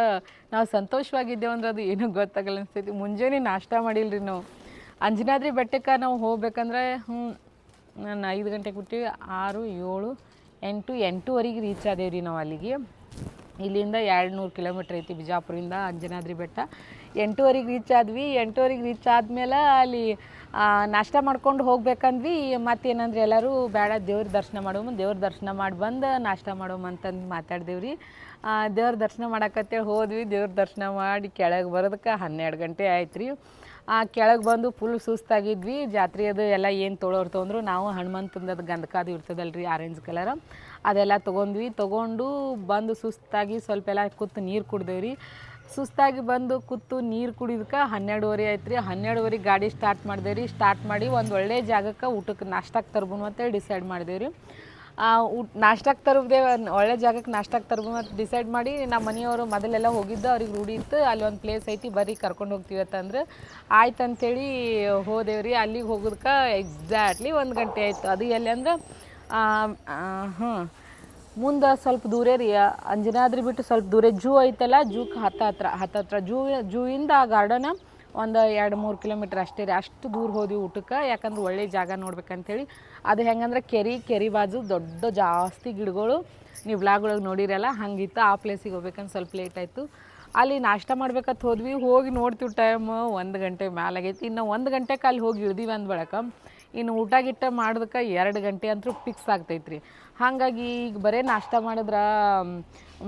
ನಾವು ಸಂತೋಷವಾಗಿದ್ದೇವೆ ಅಂದ್ರೆ ಅದು ಏನೂ ಗೊತ್ತಾಗಲ್ಲ ಅನಿಸ್ತೈತಿ. ಮುಂಜಾನೆ ನಾಷ್ಟ ಮಾಡಿಲ್ಲ ರೀ ನಾವು. ಅಂಜನಾದ್ರಿ ಬೆಟ್ಟಕ್ಕೆ ನಾವು ಹೋಗ್ಬೇಕಂದ್ರೆ ಹ್ಞೂ ನಾನು ಐದು ಗಂಟೆಗೆ ಬಿಟ್ಟಿವಿ ಆರು, ಏಳು, ಎಂಟು, ಎಂಟೂವರೆಗೆ ರೀಚ್ ಆದೇವ್ರಿ ನಾವು ಅಲ್ಲಿಗೆ. ಇಲ್ಲಿಂದ ಎರಡು ನೂರು ಕಿಲೋಮೀಟ್ರ್ ಐತಿ ಬಿಜಾಪುರಿಂದ ಅಂಜನಾದ್ರಿ ಬೆಟ್ಟ. ಎಂಟೂವರೆಗೆ ರೀಚ್ ಆದ್ವಿ. ಎಂಟೂವರೆಗೆ ರೀಚ್ ಆದಮೇಲೆ ಅಲ್ಲಿ ನಾಷ್ಟ ಮಾಡ್ಕೊಂಡು ಹೋಗ್ಬೇಕಂದ್ವಿ. ಮತ್ತೇನಂದ್ರೆ ಎಲ್ಲರೂ ಬೇಡ, ದೇವ್ರ ದರ್ಶನ ಮಾಡೋಮ, ದೇವ್ರ ದರ್ಶನ ಮಾಡಿ ಬಂದು ನಾಷ್ಟ ಮಾಡೋಮ ಅಂತಂದು ಮಾತಾಡ್ದೇವ್ರಿ. ದೇವ್ರ ದರ್ಶನ ಮಾಡಕತ್ತೇಳಿ ಹೋದ್ವಿ. ದೇವ್ರ ದರ್ಶನ ಮಾಡಿ ಕೆಳಗೆ ಬರೋದಕ್ಕೆ ಹನ್ನೆರಡು ಗಂಟೆ ಆಯ್ತು ರೀ ಆ, ಕೆಳಗೆ ಬಂದು ಫುಲ್ ಸುಸ್ತಾಗಿದ್ವಿ. ಜಾತ್ರೆ ಅದು ಎಲ್ಲ ಏನು ತೊಳೋರು ತೊಗೊಂಡ್ರು ನಾವು ಹನುಮಂತಂದು ಅದು ಗಂಧಕಾದು ಇರ್ತದಲ್ರಿ ಆರೆಂಜ್ ಕಲರ್ ಅದೆಲ್ಲ ತೊಗೊಂಡ್ವಿ ತೊಗೊಂಡು ಬಂದು ಸುಸ್ತಾಗಿ ಸ್ವಲ್ಪ ಎಲ್ಲ ಕೂತು ನೀರು ಕುಡ್ದೇವ್ರಿ. ಸುಸ್ತಾಗಿ ಬಂದು ಕೂತು ನೀರು ಕುಡಿದಕ್ಕೆ ಹನ್ನೆರಡುವರೆ ಆಯ್ತು ರೀ ಹನ್ನೆರಡುವರೆಗೆ ಗಾಡಿ ಸ್ಟಾರ್ಟ್ ರೀ ಸ್ಟಾರ್ಟ್ ಮಾಡಿ ಒಂದು ಒಳ್ಳೆ ಜಾಗಕ್ಕೆ ಊಟಕ್ಕೆ ನಾಷ್ಟಕ್ಕೆ ತರ್ಬೋದು ಅಂತೇಳಿ ಡಿಸೈಡ್ ಮಾಡಿದೇವ್ರಿ. ಊಟ ನಾಷ್ಟಕ್ಕೆ ತರುವುದೇ ಒಳ್ಳೆ ಜಾಗಕ್ಕೆ ನಾಷ್ಟಕ್ಕೆ ತರ್ಬೋದು ಅಂತ ಡಿಸೈಡ್ ಮಾಡಿ ನಮ್ಮ ಮನೆಯವರು ಮೊದಲೆಲ್ಲ ಹೋಗಿದ್ದು ಅವ್ರಿಗೆ ರೂಢಿ ಇತ್ತು. ಅಲ್ಲಿ ಒಂದು ಪ್ಲೇಸ್ ಐತಿ ಬರೀ ಕರ್ಕೊಂಡು ಹೋಗ್ತೀವಿ ಅಂತಂದ್ರೆ ಆಯ್ತು ಅಂತೇಳಿ ರೀ ಅಲ್ಲಿಗೆ ಹೋಗೋದಕ್ಕೆ ಎಕ್ಸಾಕ್ಟ್ಲಿ ಒಂದು ಗಂಟೆ ಆಯಿತು. ಅದು ಎಲ್ಲಿ ಅಂದ್ರೆ ಹ್ಞೂ ಮುಂದೆ ಸ್ವಲ್ಪ ದೂರ ರೀ. ಅಂಜನಾದ್ರಿ ಬಿಟ್ಟು ಸ್ವಲ್ಪ ದೂರ ಜೂ ಐತಲ್ಲ ಜೂಕ್ಕೆ ಹತ್ತ ಹತ್ರ ಹತ್ತ ಹತ್ರ ಜೂ, ಜೂಯಿಂದ ಆ ಗಾರ್ಡನ್ ಒಂದು ಎರಡು ಮೂರು ಕಿಲೋಮೀಟ್ರ್ ಅಷ್ಟೇ ರೀ. ಅಷ್ಟು ದೂರ ಹೋದ್ವಿ ಊಟಕ್ಕೆ, ಯಾಕಂದ್ರೆ ಒಳ್ಳೆ ಜಾಗ ನೋಡ್ಬೇಕಂತೇಳಿ. ಅದು ಹೆಂಗಂದ್ರೆ ಕೆರೆ ಕೆರೆ ಬಾಜು ದೊಡ್ಡ ಜಾಸ್ತಿ ಗಿಡಗಳು ನೀವು ಬ್ಲಾಗ್ ಒಳಗೆ ನೋಡಿರಲ್ಲ, ಹಂಗಿತ್ತು ಆ ಪ್ಲೇಸಿಗೆ ಹೋಗ್ಬೇಕಂತ ಸ್ವಲ್ಪ ಲೇಟ್ ಆಯಿತು. ಅಲ್ಲಿ ನಾಷ್ಟ ಮಾಡ್ಬೇಕಂತ ಹೋದ್ವಿ, ಹೋಗಿ ನೋಡ್ತೀವಿ ಟೈಮ್ ಒಂದು ಗಂಟೆ ಮ್ಯಾಲಾಗೈತಿ ಇನ್ನು ಒಂದು ಗಂಟೆಗೆ ಅಲ್ಲಿ ಹೋಗಿ ಇಳ್ದೀವಿ ಅಂದ ಬಳಕ ಇನ್ನು ಊಟ ಗಿಟ್ಟ ಮಾಡೋದಕ್ಕೆ ಎರಡು ಗಂಟೆ ಅಂತೂ ಫಿಕ್ಸ್ ಆಗ್ತೈತ್ರಿ. ಹಾಗಾಗಿ ಈಗ ಬರೀ ನಾಷ್ಟ ಮಾಡಿದ್ರೆ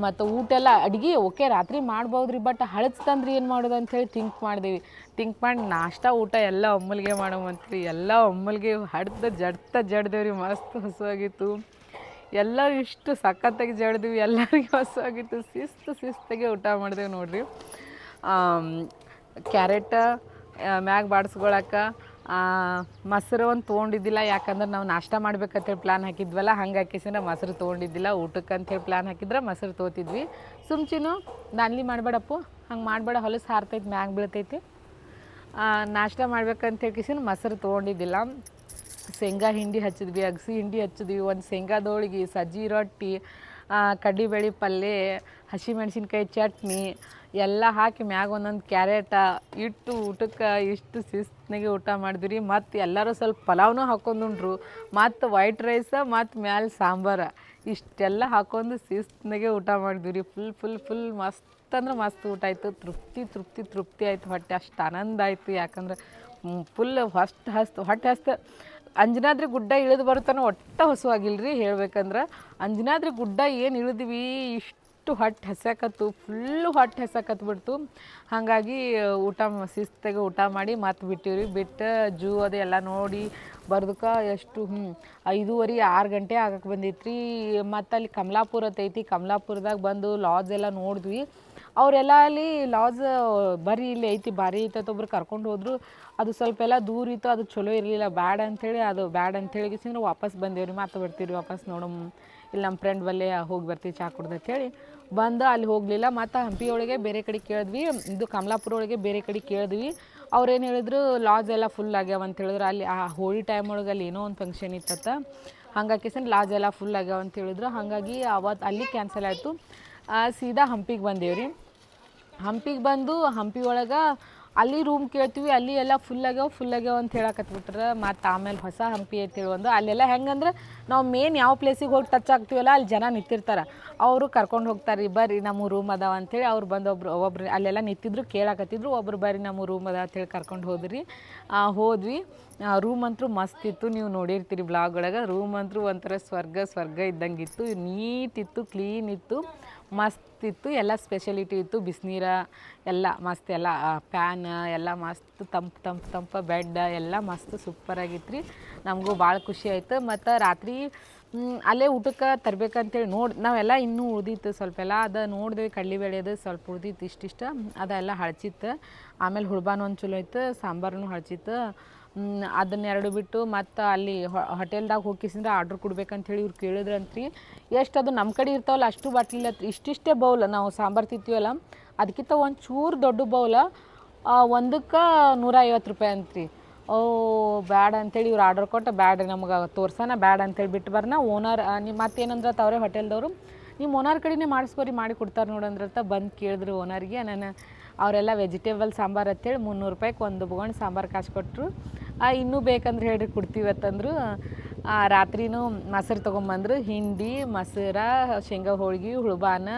ಮತ್ತು ಊಟ ಎಲ್ಲ ಅಡುಗೆ ಓಕೆ ರಾತ್ರಿ ಮಾಡ್ಬೋದ್ರಿ ಬಟ್ ಹಳಚ್ತಂದ್ರೆ ಏನು ಮಾಡೋದು ಅಂಥೇಳಿ ಥಿಂಕ್ ಮಾಡಿದೀವಿ. ಥಿಂಕ್ ಮಾಡಿ ನಾಷ್ಟ, ಊಟ ಎಲ್ಲ ಒಮ್ಮಲ್ಗೆ ಮಾಡೋಮಂತ್ರಿ. ಎಲ್ಲ ಒಮ್ಮಲ್ಗೆ ಹಡ್ದ ಜಡ್ತ ಜಡ್ದೇವ್ರಿ, ಮಸ್ತ್ ಹಸುವಾಗಿತ್ತು. ಎಲ್ಲರೂ ಇಷ್ಟು ಸಖತ್ತಾಗಿ ಜಡ್ದೀವಿ, ಎಲ್ಲರಿಗೂ ಹಸುವಾಗಿತ್ತು. ಶಿಸ್ತು ಶಿಸ್ತಾಗೆ ಊಟ ಮಾಡಿದೆವು ನೋಡ್ರಿ. ಕ್ಯಾರೆಟ್ ಮ್ಯಾಗ ಬಾಡಿಸ್ಕೊಳಕ್ಕೆ ಮೊಸರು ಒಂದು ತೊಗೊಂಡಿದ್ದಿಲ್ಲ, ಯಾಕಂದ್ರೆ ನಾವು ನಾಷ್ಟ ಮಾಡ್ಬೇಕಂತೇಳಿ ಪ್ಲ್ಯಾನ್ ಹಾಕಿದ್ವಲ್ಲ ಹಂಗೆ ಹಾಕಿಸಿದ್ರೆ ಮೊಸರು ತೊಗೊಂಡಿದ್ದಿಲ್ಲ ಊಟಕ್ಕೆ ಅಂತೇಳಿ ಪ್ಲ್ಯಾನ್ ಹಾಕಿದ್ರೆ ಮೊಸರು ತೊಗೋತಿದ್ವಿ. ಸುಮ್ಚಿನು ನಾನ್ಲಿ ಮಾಡಬೇಡಪ್ಪು, ಹಂಗೆ ಮಾಡಬೇಡ, ಹೊಲಸು ಹಾರ್ತೈತಿ, ಮ್ಯಾಗ ಬೀಳ್ತೈತಿ. ನಾಷ್ಟ ಮಾಡ್ಬೇಕಂತ ಹೇಳ್ಕಿಸಿನ ಮೊಸರು ತೊಗೊಂಡಿದ್ದಿಲ್ಲ. ಶೇಂಗಾ ಹಿಂಡಿ ಹಚ್ಚಿದ್ವಿ, ಅಗಸಿ ಹಿಂಡಿ ಹಚ್ಚಿದ್ವಿ, ಒಂದು ಶೇಂಗಾದೋಳಿಗೆ ಸಜ್ಜಿ ರೊಟ್ಟಿ ಕಡ್ಡಿಬೇಳೆ ಪಲ್ಯ ಹಸಿಮೆಣ್ಸಿನ್ಕಾಯಿ ಚಟ್ನಿ ಎಲ್ಲ ಹಾಕಿ ಮ್ಯಾಗ ಒಂದೊಂದು ಕ್ಯಾರೆಟ ಇಟ್ಟು ಊಟಕ್ಕೆ ಇಷ್ಟು ಶಿಸ್ತಿನಾಗೆ ಊಟ ಮಾಡಿದ್ವಿ ರೀ. ಮತ್ತು ಎಲ್ಲರೂ ಸ್ವಲ್ಪ ಪಲಾವ್ನೂ ಹಾಕೊಂಡುಂಡ್ರು ಮತ್ತು ವೈಟ್ ರೈಸ ಮತ್ತು ಮ್ಯಾಲೆ ಸಾಂಬಾರ. ಇಷ್ಟೆಲ್ಲ ಹಾಕೊಂಡು ಶಿಸ್ತಿನಾಗೆ ಊಟ ಮಾಡಿದ್ವಿ ಫುಲ್ ಫುಲ್ ಫುಲ್ ಮಸ್ತ್ ಅಂದ್ರೆ ಮಸ್ತ್ ಊಟ ಆಯಿತು. ತೃಪ್ತಿ ತೃಪ್ತಿ ತೃಪ್ತಿ ಆಯಿತು. ಹೊಟ್ಟೆ ಅಷ್ಟು ಆನಂದ ಆಯಿತು. ಯಾಕಂದ್ರೆ ಫುಲ್ ಫಸ್ಟ್ ಹಸ್ತು, ಹೊಟ್ಟೆ ಹಸ್ತು ಅಂಜನಾದ್ರಿ ಗುಡ್ಡ ಇಳಿದು ಬರುತ್ತಾನೆ ಒಟ್ಟ ಹಸುವಾಗಿಲ್ಲ ರೀ ಹೇಳ್ಬೇಕಂದ್ರೆ. ಅಂಜನಾದ್ರಿ ಗುಡ್ಡ ಏನು ಇಳಿದ್ವಿ? ಇಷ್ಟು ಹೊಟ್ಟೆ ಹಸ್ಯಾಕತ್ತು ಫುಲ್ಲು ಹೊಟ್ಟೆ ಹಸ್ಯಾಕತ್ತು ಬಿಡ್ತು. ಹಾಗಾಗಿ, ಊಟ ಶಿಸ್ತಾಗ ಊಟ ಮಾಡಿ ಮತ್ತೆ ಬಿಟ್ಟಿವಿ ರೀ ಬಿಟ್ಟು ಜೂ ಅದು ಎಲ್ಲ ನೋಡಿ ಬರ್ದಕ್ಕೆ ಎಷ್ಟು ಹ್ಞೂ ಐದೂವರೆ, ಆರು ಗಂಟೆ ಆಗಕ್ಕೆ ಬಂದಿತ್ತು ರೀ ಮತ್ತು ಅಲ್ಲಿ ಕಮಲಾಪುರ ಐತಿ. ಕಮಲಾಪುರದಾಗ ಬಂದು ಲಾಡ್ಜ್ ಎಲ್ಲ ನೋಡಿದ್ವಿ. ಅವರೆಲ್ಲ ಅಲ್ಲಿ ಲಾಡ್ಜ್ ಬರೀ ಇಲ್ಲಿ ಐತಿ. ಭಾರಿ ಐತೆ ಒಬ್ರು ಕರ್ಕೊಂಡು ಹೋದ್ರು. ಅದು ಸ್ವಲ್ಪ ಎಲ್ಲ ದೂರ ಇತ್ತು. ಅದು ಚಲೋ ಇರಲಿಲ್ಲ. ಬ್ಯಾಡ್ ಅಂಥೇಳಿ ಅದು ಬ್ಯಾಡ್ ಅಂಥೇಳಿ ವಾಪಸ್ ಬಂದೇವ್ರಿ. ಮತ್ತೆ ಬರ್ತೀವಿ ವಾಪಸ್ ನೋಡಮ್. ಇಲ್ಲಿ ನಮ್ಮ ಫ್ರೆಂಡ್ ಬಲ್ಲೇ ಹೋಗಿ ಬರ್ತೀವಿ ಚಾ ಕುಡ್ದು ಅಂತೇಳಿ ಬಂದು, ಅಲ್ಲಿ ಹೋಗಲಿಲ್ಲ. ಮತ್ತು ಹಂಪಿ ಒಳಗೆ ಬೇರೆ ಕಡೆ ಕೇಳಿದ್ವಿ. ಇದು ಕಮಲಾಪುರ ಒಳಗೆ ಬೇರೆ ಕಡೆ ಕೇಳಿದ್ವಿ. ಅವ್ರೇನು ಹೇಳಿದ್ರು ಲಾಜ್ ಎಲ್ಲ ಫುಲ್ ಆಗ್ಯಾವ ಅಂತ ಹೇಳಿದ್ರು. ಅಲ್ಲಿ ಆ ಹೋಳಿ ಟೈಮ್ ಒಳಗೆ ಅಲ್ಲಿ ಏನೋ ಒಂದು ಫಂಕ್ಷನ್ ಇತ್ತತ್ತ ಹಂಗಾಗಿ ಲಾಜ್ ಎಲ್ಲ ಫುಲ್ ಆಗ್ಯಾವ ಅಂತ ಹೇಳಿದ್ರು. ಹಾಗಾಗಿ ಅವತ್ತು ಅಲ್ಲಿ ಕ್ಯಾನ್ಸಲ್ ಆಯಿತು. ಸೀದಾ ಹಂಪಿಗೆ ಬಂದೇವ್ರಿ. ಹಂಪಿಗೆ ಬಂದು, ಹಂಪಿ ಒಳಗೆ ಅಲ್ಲಿ ರೂಮ್ ಕೇಳ್ತೀವಿ, ಅಲ್ಲಿ ಎಲ್ಲ ಫುಲ್ ಆಗ್ಯಾವ ಫುಲ್ ಆಗ್ಯಾವ ಅಂತ ಹೇಳಕತ್ಬಿಟ್ರೆ. ಮತ್ತು ಆಮೇಲೆ ಹೊಸ ಹಂಪಿ ಐತಿ ಒಂದು ಅಲ್ಲೆಲ್ಲ ಹೆಂಗಂದ್ರೆ ನಾವು ಮೇನ್ ಯಾವ ಪ್ಲೇಸಿಗೆ ಹೋಗಿ ಟಚ್ ಆಗ್ತೀವಲ್ಲ, ಅಲ್ಲಿ ಜನ ನಿಂತಿರ್ತಾರೆ. ಅವರು ಕರ್ಕೊಂಡು ಹೋಗ್ತಾರೆ ರೀ ಬರ್ರಿ ನಮ್ಮ ರೂಮ್ ಅದಾವ ಅಂತೇಳಿ ಅವ್ರು ಬಂದು ಒಬ್ರು ಒಬ್ರು ಅಲ್ಲೆಲ್ಲ ನಿಂತಿದ್ರು, ಕೇಳಾಕತ್ತಿದ್ರು, ಒಬ್ರು ಬರ್ರಿ ನಮ್ಮ ರೂಮ್ ಅದ ಅಂತೇಳಿ ಕರ್ಕೊಂಡು ಹೋದ್ರಿ. ಹೋದ್ವಿ. ರೂಮ್ ಅಂತೂ ಮಸ್ತ್ ಇತ್ತು, ನೀವು ನೋಡಿರ್ತೀರಿ ಬ್ಲಾಗ್ ಒಳಗೆ. ರೂಮ್ ಅಂತೂ ಒಂಥರ ಸ್ವರ್ಗ ಸ್ವರ್ಗ ಇದ್ದಂಗಿತ್ತು ನೀಟ್ ಇತ್ತು ಕ್ಲೀನ್ ಇತ್ತು. ಮಸ್ತ್ ಇತ್ತು, ಎಲ್ಲ ಸ್ಪೆಷಲಿಟಿ ಇತ್ತು. ಬಿಸಿನೀರ ಎಲ್ಲ ಮಸ್ತ್, ಎಲ್ಲ ಪ್ಯಾನ್ ಎಲ್ಲ ಮಸ್ತ್, ತಂಪು ತಂಪು ತಂಪು ಬೆಡ್ ಎಲ್ಲ ಮಸ್ತ್ ಸೂಪರಾಗಿತ್ತು ರೀ ನಮಗೂ ಭಾಳ ಖುಷಿ ಆಯ್ತು. ಮತ್ತು ರಾತ್ರಿ ಅಲ್ಲೇ ಊಟಕ್ಕೆ ತರ್ಬೇಕಂತೇಳಿ ನೋಡಿ, ನಾವೆಲ್ಲ ಇನ್ನೂ ಉಳ್ದಿತ್ತು ಸ್ವಲ್ಪ ಎಲ್ಲ. ಅದು ನೋಡಿದ್ವಿ ಕಡ್ಲಿಬೇಳೆ ಅದು ಸ್ವಲ್ಪ ಉಳ್ದಿತ್ತು ಇಷ್ಟಿಷ್ಟ. ಅದೆಲ್ಲ ಹಳಚಿತ್ತು. ಆಮೇಲೆ ಹುಳ್ಬಾನು ಒಂದು ಚಲೋ ಇತ್ತು, ಸಾಂಬಾರನು ಹಳಚಿತ್ತು. ಅದನ್ನೆರಡು ಬಿಟ್ಟು ಮತ್ತು ಅಲ್ಲಿ ಹೋಟೆಲ್ದಾಗ ಹೋಗಿಸಿಂದ್ರೆ ಆರ್ಡ್ರ್ ಕೊಡ್ಬೇಕಂತೇಳಿ ಇವ್ರು ಕೇಳಿದ್ರಂತ್ರಿ. ಎಷ್ಟು ಅದು ನಮ್ಮ ಕಡೆ ಇರ್ತಾವಲ್ಲ ಅಷ್ಟು ಬಾಟ್ಲಿಲ್ಲ ಇಷ್ಟಿಷ್ಟೇ ಬೌಲ್ ನಾವು ಸಾಂಬಾರು ತಿಂತೀವಲ್ಲ, ಅದಕ್ಕಿಂತ ಒಂದು ಚೂರು ದೊಡ್ಡ ಬೌಲ ಒಂದಕ್ಕೆ ನೂರ ಐವತ್ತು ರೂಪಾಯಿ ಅಂತ್ರಿ. ಓ, ಬ್ಯಾಡ ಅಂತೇಳಿ ಇವ್ರು ಆರ್ಡರ್ ಕೊಟ್ಟು ಬ್ಯಾಡ ನಮ್ಗೆ ತೋರ್ಸೋಣ ಬ್ಯಾಡ ಅಂತೇಳಿ ಬಿಟ್ಟು ಬರ್ನ. ಓನರ್ ನಿಮ್ಮ ಮತ್ತೇನಂದ್ರೆ ತಾವ್ರೆ ಹೋಟೆಲ್ದವರು ನಿಮ್ಮ ಓನರ್ ಕಡೆನೇ ಮಾಡಿಸ್ಕೊರಿ ಮಾಡಿ ಕೊಡ್ತಾರೆ ನೋಡಂದ್ರತ ಬಂದು ಕೇಳಿದ್ರು ಓನರ್ಗೆ ನಾನು ಅವರೆಲ್ಲ ವೆಜಿಟೇಬಲ್ ಸಾಂಬಾರು ಅಂತೇಳಿ ಮುನ್ನೂರು ರೂಪಾಯಿಗೆ ಒಂದು ಬಗೊಂಡು ಸಾಂಬಾರು ಕಾಸು ಕೊಟ್ಟರು ಇನ್ನೂ ಬೇಕಂದ್ರೆ ಹೇಳ್ರಿ ಕೊಡ್ತೀವಿ ಅಂತಂದ್ರು. ಆ, ರಾತ್ರಿನೂ ಮೊಸರು ತೊಗೊಂಬಂದ್ರು. ಹಿಂಡಿ ಮೊಸರ ಶೇಂಗಾ ಹೋಳ್ಗೆ ಹುಳಬಾನ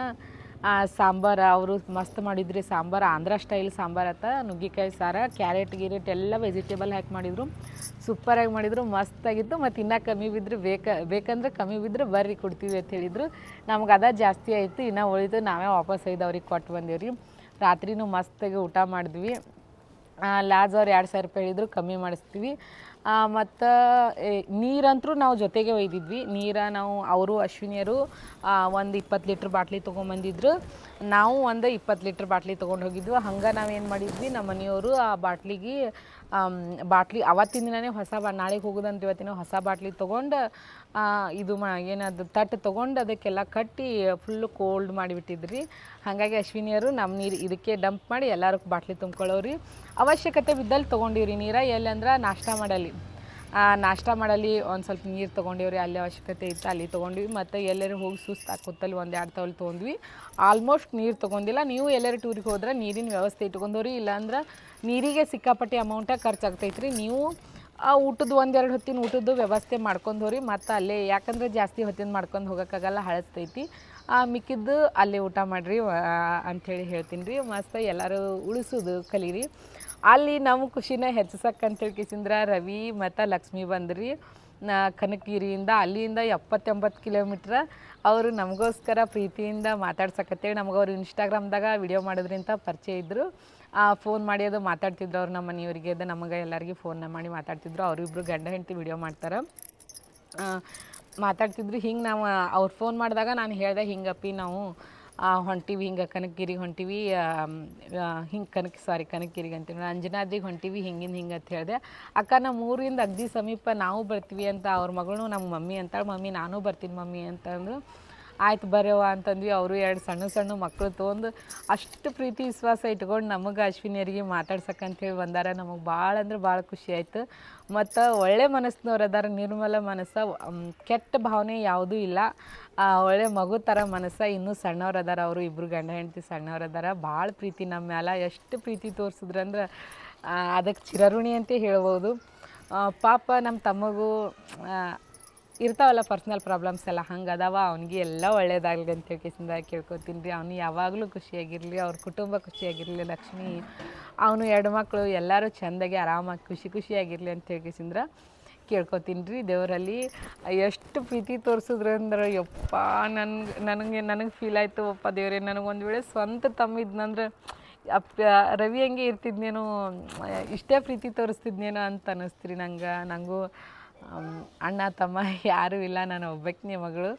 ಆ, ಸಾಂಬಾರು. ಅವರು ಮಸ್ತ್ ಮಾಡಿದ್ರಿ ಸಾಂಬಾರು. ಆಂಧ್ರ ಸ್ಟೈಲ್ ಸಾಂಬಾರು ಆತ. ನುಗ್ಗಿಕಾಯಿ ಸಾರ ಕ್ಯಾರೆಟ್ ಗಿರೆಟ್ ಎಲ್ಲ ವೆಜಿಟೇಬಲ್ ಹಾಕಿ ಮಾಡಿದರು. ಸೂಪರಾಗಿ ಮಾಡಿದರು. ಮಸ್ತಾಗಿತ್ತು ಮತ್ತು ಇನ್ನೂ ಕಮ್ಮಿ ಬಿದ್ದರೆ ಬೇಕ ಬೇಕಂದ್ರೆ ಕಮ್ಮಿ ಬಿದ್ದರೆ ಬರ್ರಿ ಕೊಡ್ತೀವಿ ಅಂತ ಹೇಳಿದರು. ನಮ್ಗೆ ಅದ ಜಾಸ್ತಿ ಆಯಿತು. ಇನ್ನೂ ಉಳಿದು ನಾವೇ ವಾಪಸ್ ಒಯ್ದು ಅವ್ರಿಗೆ ಕೊಟ್ಟು ಬಂದೇವ್ರಿ. ರಾತ್ರಿನೂ ಮಸ್ತಾಗಿ ಊಟ ಮಾಡಿದ್ವಿ. ಲಾಜ್ ಅವ್ರು ಎರಡು ಸಾವಿರ ರೂಪಾಯಿ ಹೇಳಿದ್ರು, ಕಮ್ಮಿ ಮಾಡಿಸ್ತೀವಿ. ಮತ್ತು ನೀರಂತರೂ ನಾವು ಜೊತೆಗೆ ಒಯ್ದಿದ್ವಿ. ನೀರ ನಾವು, ಅವರು ಅಶ್ವಿನಿಯರು ಒಂದು ಇಪ್ಪತ್ತು ಲೀಟ್ರ್ ಬಾಟ್ಲಿ ತೊಗೊಂಬಂದಿದ್ರು. ನಾವು ಒಂದು ಇಪ್ಪತ್ತು ಲೀಟ್ರ್ ಬಾಟ್ಲಿ ತೊಗೊಂಡು ಹೋಗಿದ್ವಿ. ಹಂಗೆ ನಾವೇನು ಮಾಡಿದ್ವಿ, ನಮ್ಮ ಮನೆಯವರು ಆ ಬಾಟ್ಲಿಗೆ ಬಾಟ್ಲಿ ಅವತ್ತಿನ ದಿನವೇ ಹೊಸ ಬಾ ನಾಳೆಗೆ ಹೋಗೋದಂತ ಇವತ್ತಿನ ಹೊಸ ಬಾಟ್ಲಿ ತೊಗೊಂಡು ಇದು ಮಾ ಏನದು ತಟ್ಟು ತೊಗೊಂಡು ಅದಕ್ಕೆಲ್ಲ ಕಟ್ಟಿ ಫುಲ್ಲು ಕೋಲ್ಡ್ ಮಾಡಿಬಿಟ್ಟಿದ್ರಿ. ಹಾಗಾಗಿ ಅಶ್ವಿನಿಯರು ನಮ್ಮ ನೀರು ಇದಕ್ಕೆ ಡಂಪ್ ಮಾಡಿ ಎಲ್ಲರಿಗೂ ಬಾಟ್ಲಿ ತುಂಬ್ಕೊಳ್ಳೋರಿ. ಅವಶ್ಯಕತೆ ಬಿದ್ದಲ್ಲಿ ತೊಗೊಂಡಿವ್ರಿ ನೀರ ಎಲ್ಲಂದ್ರೆ ನಾಷ್ಟ ಮಾಡಲಿ ನಾಷ್ಟ ಮಾಡಲಿ ಒಂದು ಸ್ವಲ್ಪ ನೀರು ತೊಗೊಂಡಿವ್ರಿ, ಅಲ್ಲಿ ಅವಶ್ಯಕತೆ ಇತ್ತು ಅಲ್ಲಿ ತೊಗೊಂಡ್ವಿ. ಮತ್ತು ಎಲ್ಲರೂ ಹೋಗಿ ಸುಸ್ತು ಹಾಕೋತಲ್ಲಿ ಒಂದು ಎರಡು ತವಲ್ ತೊಗೊಂಡ್ವಿ. ಆಲ್ಮೋಸ್ಟ್ ನೀರು ತೊಗೊಂಡಿಲ್ಲ, ನೀವು ಎಲ್ಲರೂ ಟೂರಿಗೆ ಹೋದ್ರೆ ನೀರಿನ ವ್ಯವಸ್ಥೆ ಇಟ್ಕೊಂಡವ್ರಿ ಇಲ್ಲಾಂದ್ರೆ ನೀರಿಗೆ ಸಿಕ್ಕಾಪಟ್ಟೆ ಅಮೌಂಟ ಖರ್ಚಾಗ್ತೈತೆ ರೀ ನೀವು ಆ ಊಟದ ಒಂದೆರಡು ಹೊತ್ತಿನ ಊಟದ್ದು ವ್ಯವಸ್ಥೆ ಮಾಡ್ಕೊಂಡು ಹೋಗ್ರಿ. ಮತ್ತು ಅಲ್ಲೇ ಯಾಕಂದ್ರೆ ಜಾಸ್ತಿ ಹೊತ್ತಿನ ಮಾಡ್ಕೊಂಡು ಹೋಗೋಕ್ಕಾಗಲ್ಲ, ಹಳಸ್ತೈತಿ. ಮಿಕ್ಕಿದ್ದು ಅಲ್ಲೇ ಊಟ ಮಾಡಿರಿ ಅಂಥೇಳಿ ಹೇಳ್ತೀನಿ ರೀ ಮಸ್ತ್ ಎಲ್ಲರೂ ಉಳಿಸೋದು ಕಲೀರಿ. ಅಲ್ಲಿ ನಮ್ಮ ಖುಷಿನ ಹೆಚ್ಚಿಸಕ್ಕಂಥೇಳಿ ಕಿಸಿಂದ್ರ ರವಿ ಮತ್ತು ಲಕ್ಷ್ಮಿ ಬಂದ್ರಿ. ಕನಕಗಿರಿಯಿಂದ ಅಲ್ಲಿಂದ ಎಪ್ಪತ್ತೆಂಬತ್ತು ಕಿಲೋಮೀಟ್ರ್ ಅವರು ನಮಗೋಸ್ಕರ ಪ್ರೀತಿಯಿಂದ ಮಾತಾಡ್ಸಕತ್ತೇಳಿ. ನಮ್ಗೆ ಅವ್ರು ಇನ್ಸ್ಟಾಗ್ರಾಮ್ದಾಗ ವಿಡಿಯೋ ಮಾಡೋದ್ರಿಂದ ಪರಿಚಯ ಇದ್ದರು ಫೋನ್ ಮಾಡಿ ಅದು ಮಾತಾಡ್ತಿದ್ರು ಅವ್ರು ನಮ್ಮ ಮನೆಯವರಿಗೆ, ಅದು ನಮಗೆ ಎಲ್ಲರಿಗೂ ಫೋನ್ನ ಮಾಡಿ ಮಾತಾಡ್ತಿದ್ರು. ಅವರಿಬ್ಬರು ಗಂಡ ಹೆಂಡತಿ ವಿಡಿಯೋ ಮಾಡ್ತಾರೆ. ಮಾತಾಡ್ತಿದ್ರು. ಹಿಂಗೆ ನಾವು, ಅವ್ರು ಫೋನ್ ಮಾಡಿದಾಗ ನಾನು ಹೇಳ್ದೆ ಹಿಂಗಪ್ಪಿ ನಾವು ಹೊಂಟಿವಿ ಹೊಂಟೀವಿ, ಹಿಂಗೆ ಕನಕಗಿರಿಗೆ ಹೊಂಟಿವಿ ಹಿಂಗೆ ಕನಕ ಸಾರಿ ಕನಕಗಿರಿಗೆ ಅಂತೀವಿ, ಅಂಜನಾದ್ರಿಗೆ ಹೊಂಟಿವಿ, ಹಿಂಗಿಂದ ಹಿಂಗೆ ಅಂತ ಹೇಳಿದೆ. ಅಕ್ಕ ನಮ್ಮ ಊರಿಂದ ಅಗ್ದಿ ಸಮೀಪ ನಾವು ಬರ್ತೀವಿ ಅಂತ ಅವ್ರ ಮಗಳು ನಮ್ಮ ಮಮ್ಮಿ ಅಂತಾಳೆ, ಮಮ್ಮಿ, ನಾನು ಬರ್ತೀನಿ ಮಮ್ಮಿ ಅಂತಂದು ಆಯ್ತು ಬರೋವ ಅಂತಂದ್ವಿ. ಅವರು ಎರಡು ಸಣ್ಣ ಸಣ್ಣ ಮಕ್ಕಳು ತೊಗೊಂಡು ಅಷ್ಟು ಪ್ರೀತಿ ವಿಶ್ವಾಸ ಇಟ್ಕೊಂಡು ನಮಗೆ ಅಶ್ವಿನಿಯರಿಗೆ ಮಾತಾಡ್ಸಕ್ಕಂಥೇಳಿ ಬಂದಾರ. ನಮಗೆ ಭಾಳ ಅಂದ್ರೆ ಭಾಳ ಖುಷಿ ಆಯಿತು. ಮತ್ತು ಒಳ್ಳೆ ಮನಸ್ಸಿನವ್ರು ಅದಾರ. ನಿರ್ಮಲ ಮನಸ್ಸು ಕೆಟ್ಟ ಭಾವನೆ ಯಾವುದೂ ಇಲ್ಲ. ಒಳ್ಳೆ ಮಗು ಥರ ಮನಸ್ಸು ಇನ್ನೂ ಸಣ್ಣವ್ರು ಅದಾರ. ಅವರು ಇಬ್ಬರು ಗಂಡ ಹೆಂಡತಿ ಸಣ್ಣವ್ರು ಅದಾರ. ಭಾಳ ಪ್ರೀತಿ ನಮ್ಮ ಮ್ಯಾಲ. ಎಷ್ಟು ಪ್ರೀತಿ ತೋರಿಸಿದ್ರಂದ್ರೆ ಅದಕ್ಕೆ ಚಿರಋಣಿ ಅಂತ ಹೇಳ್ಬೋದು. ಪಾಪ ನಮ್ಮ ತಮ್ಮಗೂ ಇರ್ತಾವಲ್ಲ ಪರ್ಸ್ನಲ್ ಪ್ರಾಬ್ಲಮ್ಸ್ ಎಲ್ಲ ಹಂಗೆ ಅದಾವ ಅವ್ನಿಗೆ ಎಲ್ಲ ಒಳ್ಳೇದಾಗಲಿ ಅಂತ ಹೇಳ್ಕೇಸಿಂದ ಕೇಳ್ಕೊತೀನಿ ರೀ. ಅವ್ನು ಯಾವಾಗಲೂ ಖುಷಿಯಾಗಿರಲಿ, ಅವ್ರ ಕುಟುಂಬ ಖುಷಿಯಾಗಿರಲಿ, ಲಕ್ಷ್ಮಿ, ಅವನು ಎರಡು ಮಕ್ಕಳು ಎಲ್ಲರೂ ಚೆಂದಾಗಿ ಆರಾಮಾಗಿ ಖುಷಿ ಖುಷಿಯಾಗಿರಲಿ ಅಂತ ಹೇಳ್ಕೇಸಿಂದ್ರ ಕೇಳ್ಕೊತೀನಿ ರೀ. ದೇವರಲ್ಲಿ ಎಷ್ಟು ಪ್ರೀತಿ ತೋರಿಸಿದ್ರು ಅಂದ್ರೆ, ಯಪ್ಪ ನನ್ಗೆ ನನಗೆ ನನಗೆ ಫೀಲ್ ಆಯಿತು ಅಪ್ಪ ದೇವರೇ, ನನಗೆ ಒಂದು ವೇಳೆ ಸ್ವಂತ ತಮ್ಮಿದ್ನಂದ್ರೆ ಅಪ್ಪ ರವಿ ಹಂಗೆ ಇರ್ತಿದ್ನೇನೋ, ಇಷ್ಟೇ ಪ್ರೀತಿ ತೋರಿಸ್ತಿದ್ನೇನೋ ಅಂತ ಅನ್ನಿಸ್ತ್ರಿ ನಂಗೆ. ನನಗೂ ಅಣ್ಣ, ತಮ್ಮ ಯಾರೂ ಇಲ್ಲ ನಾನು ಒಬ್ಬಾಕಿನೇ ಮಗಳು.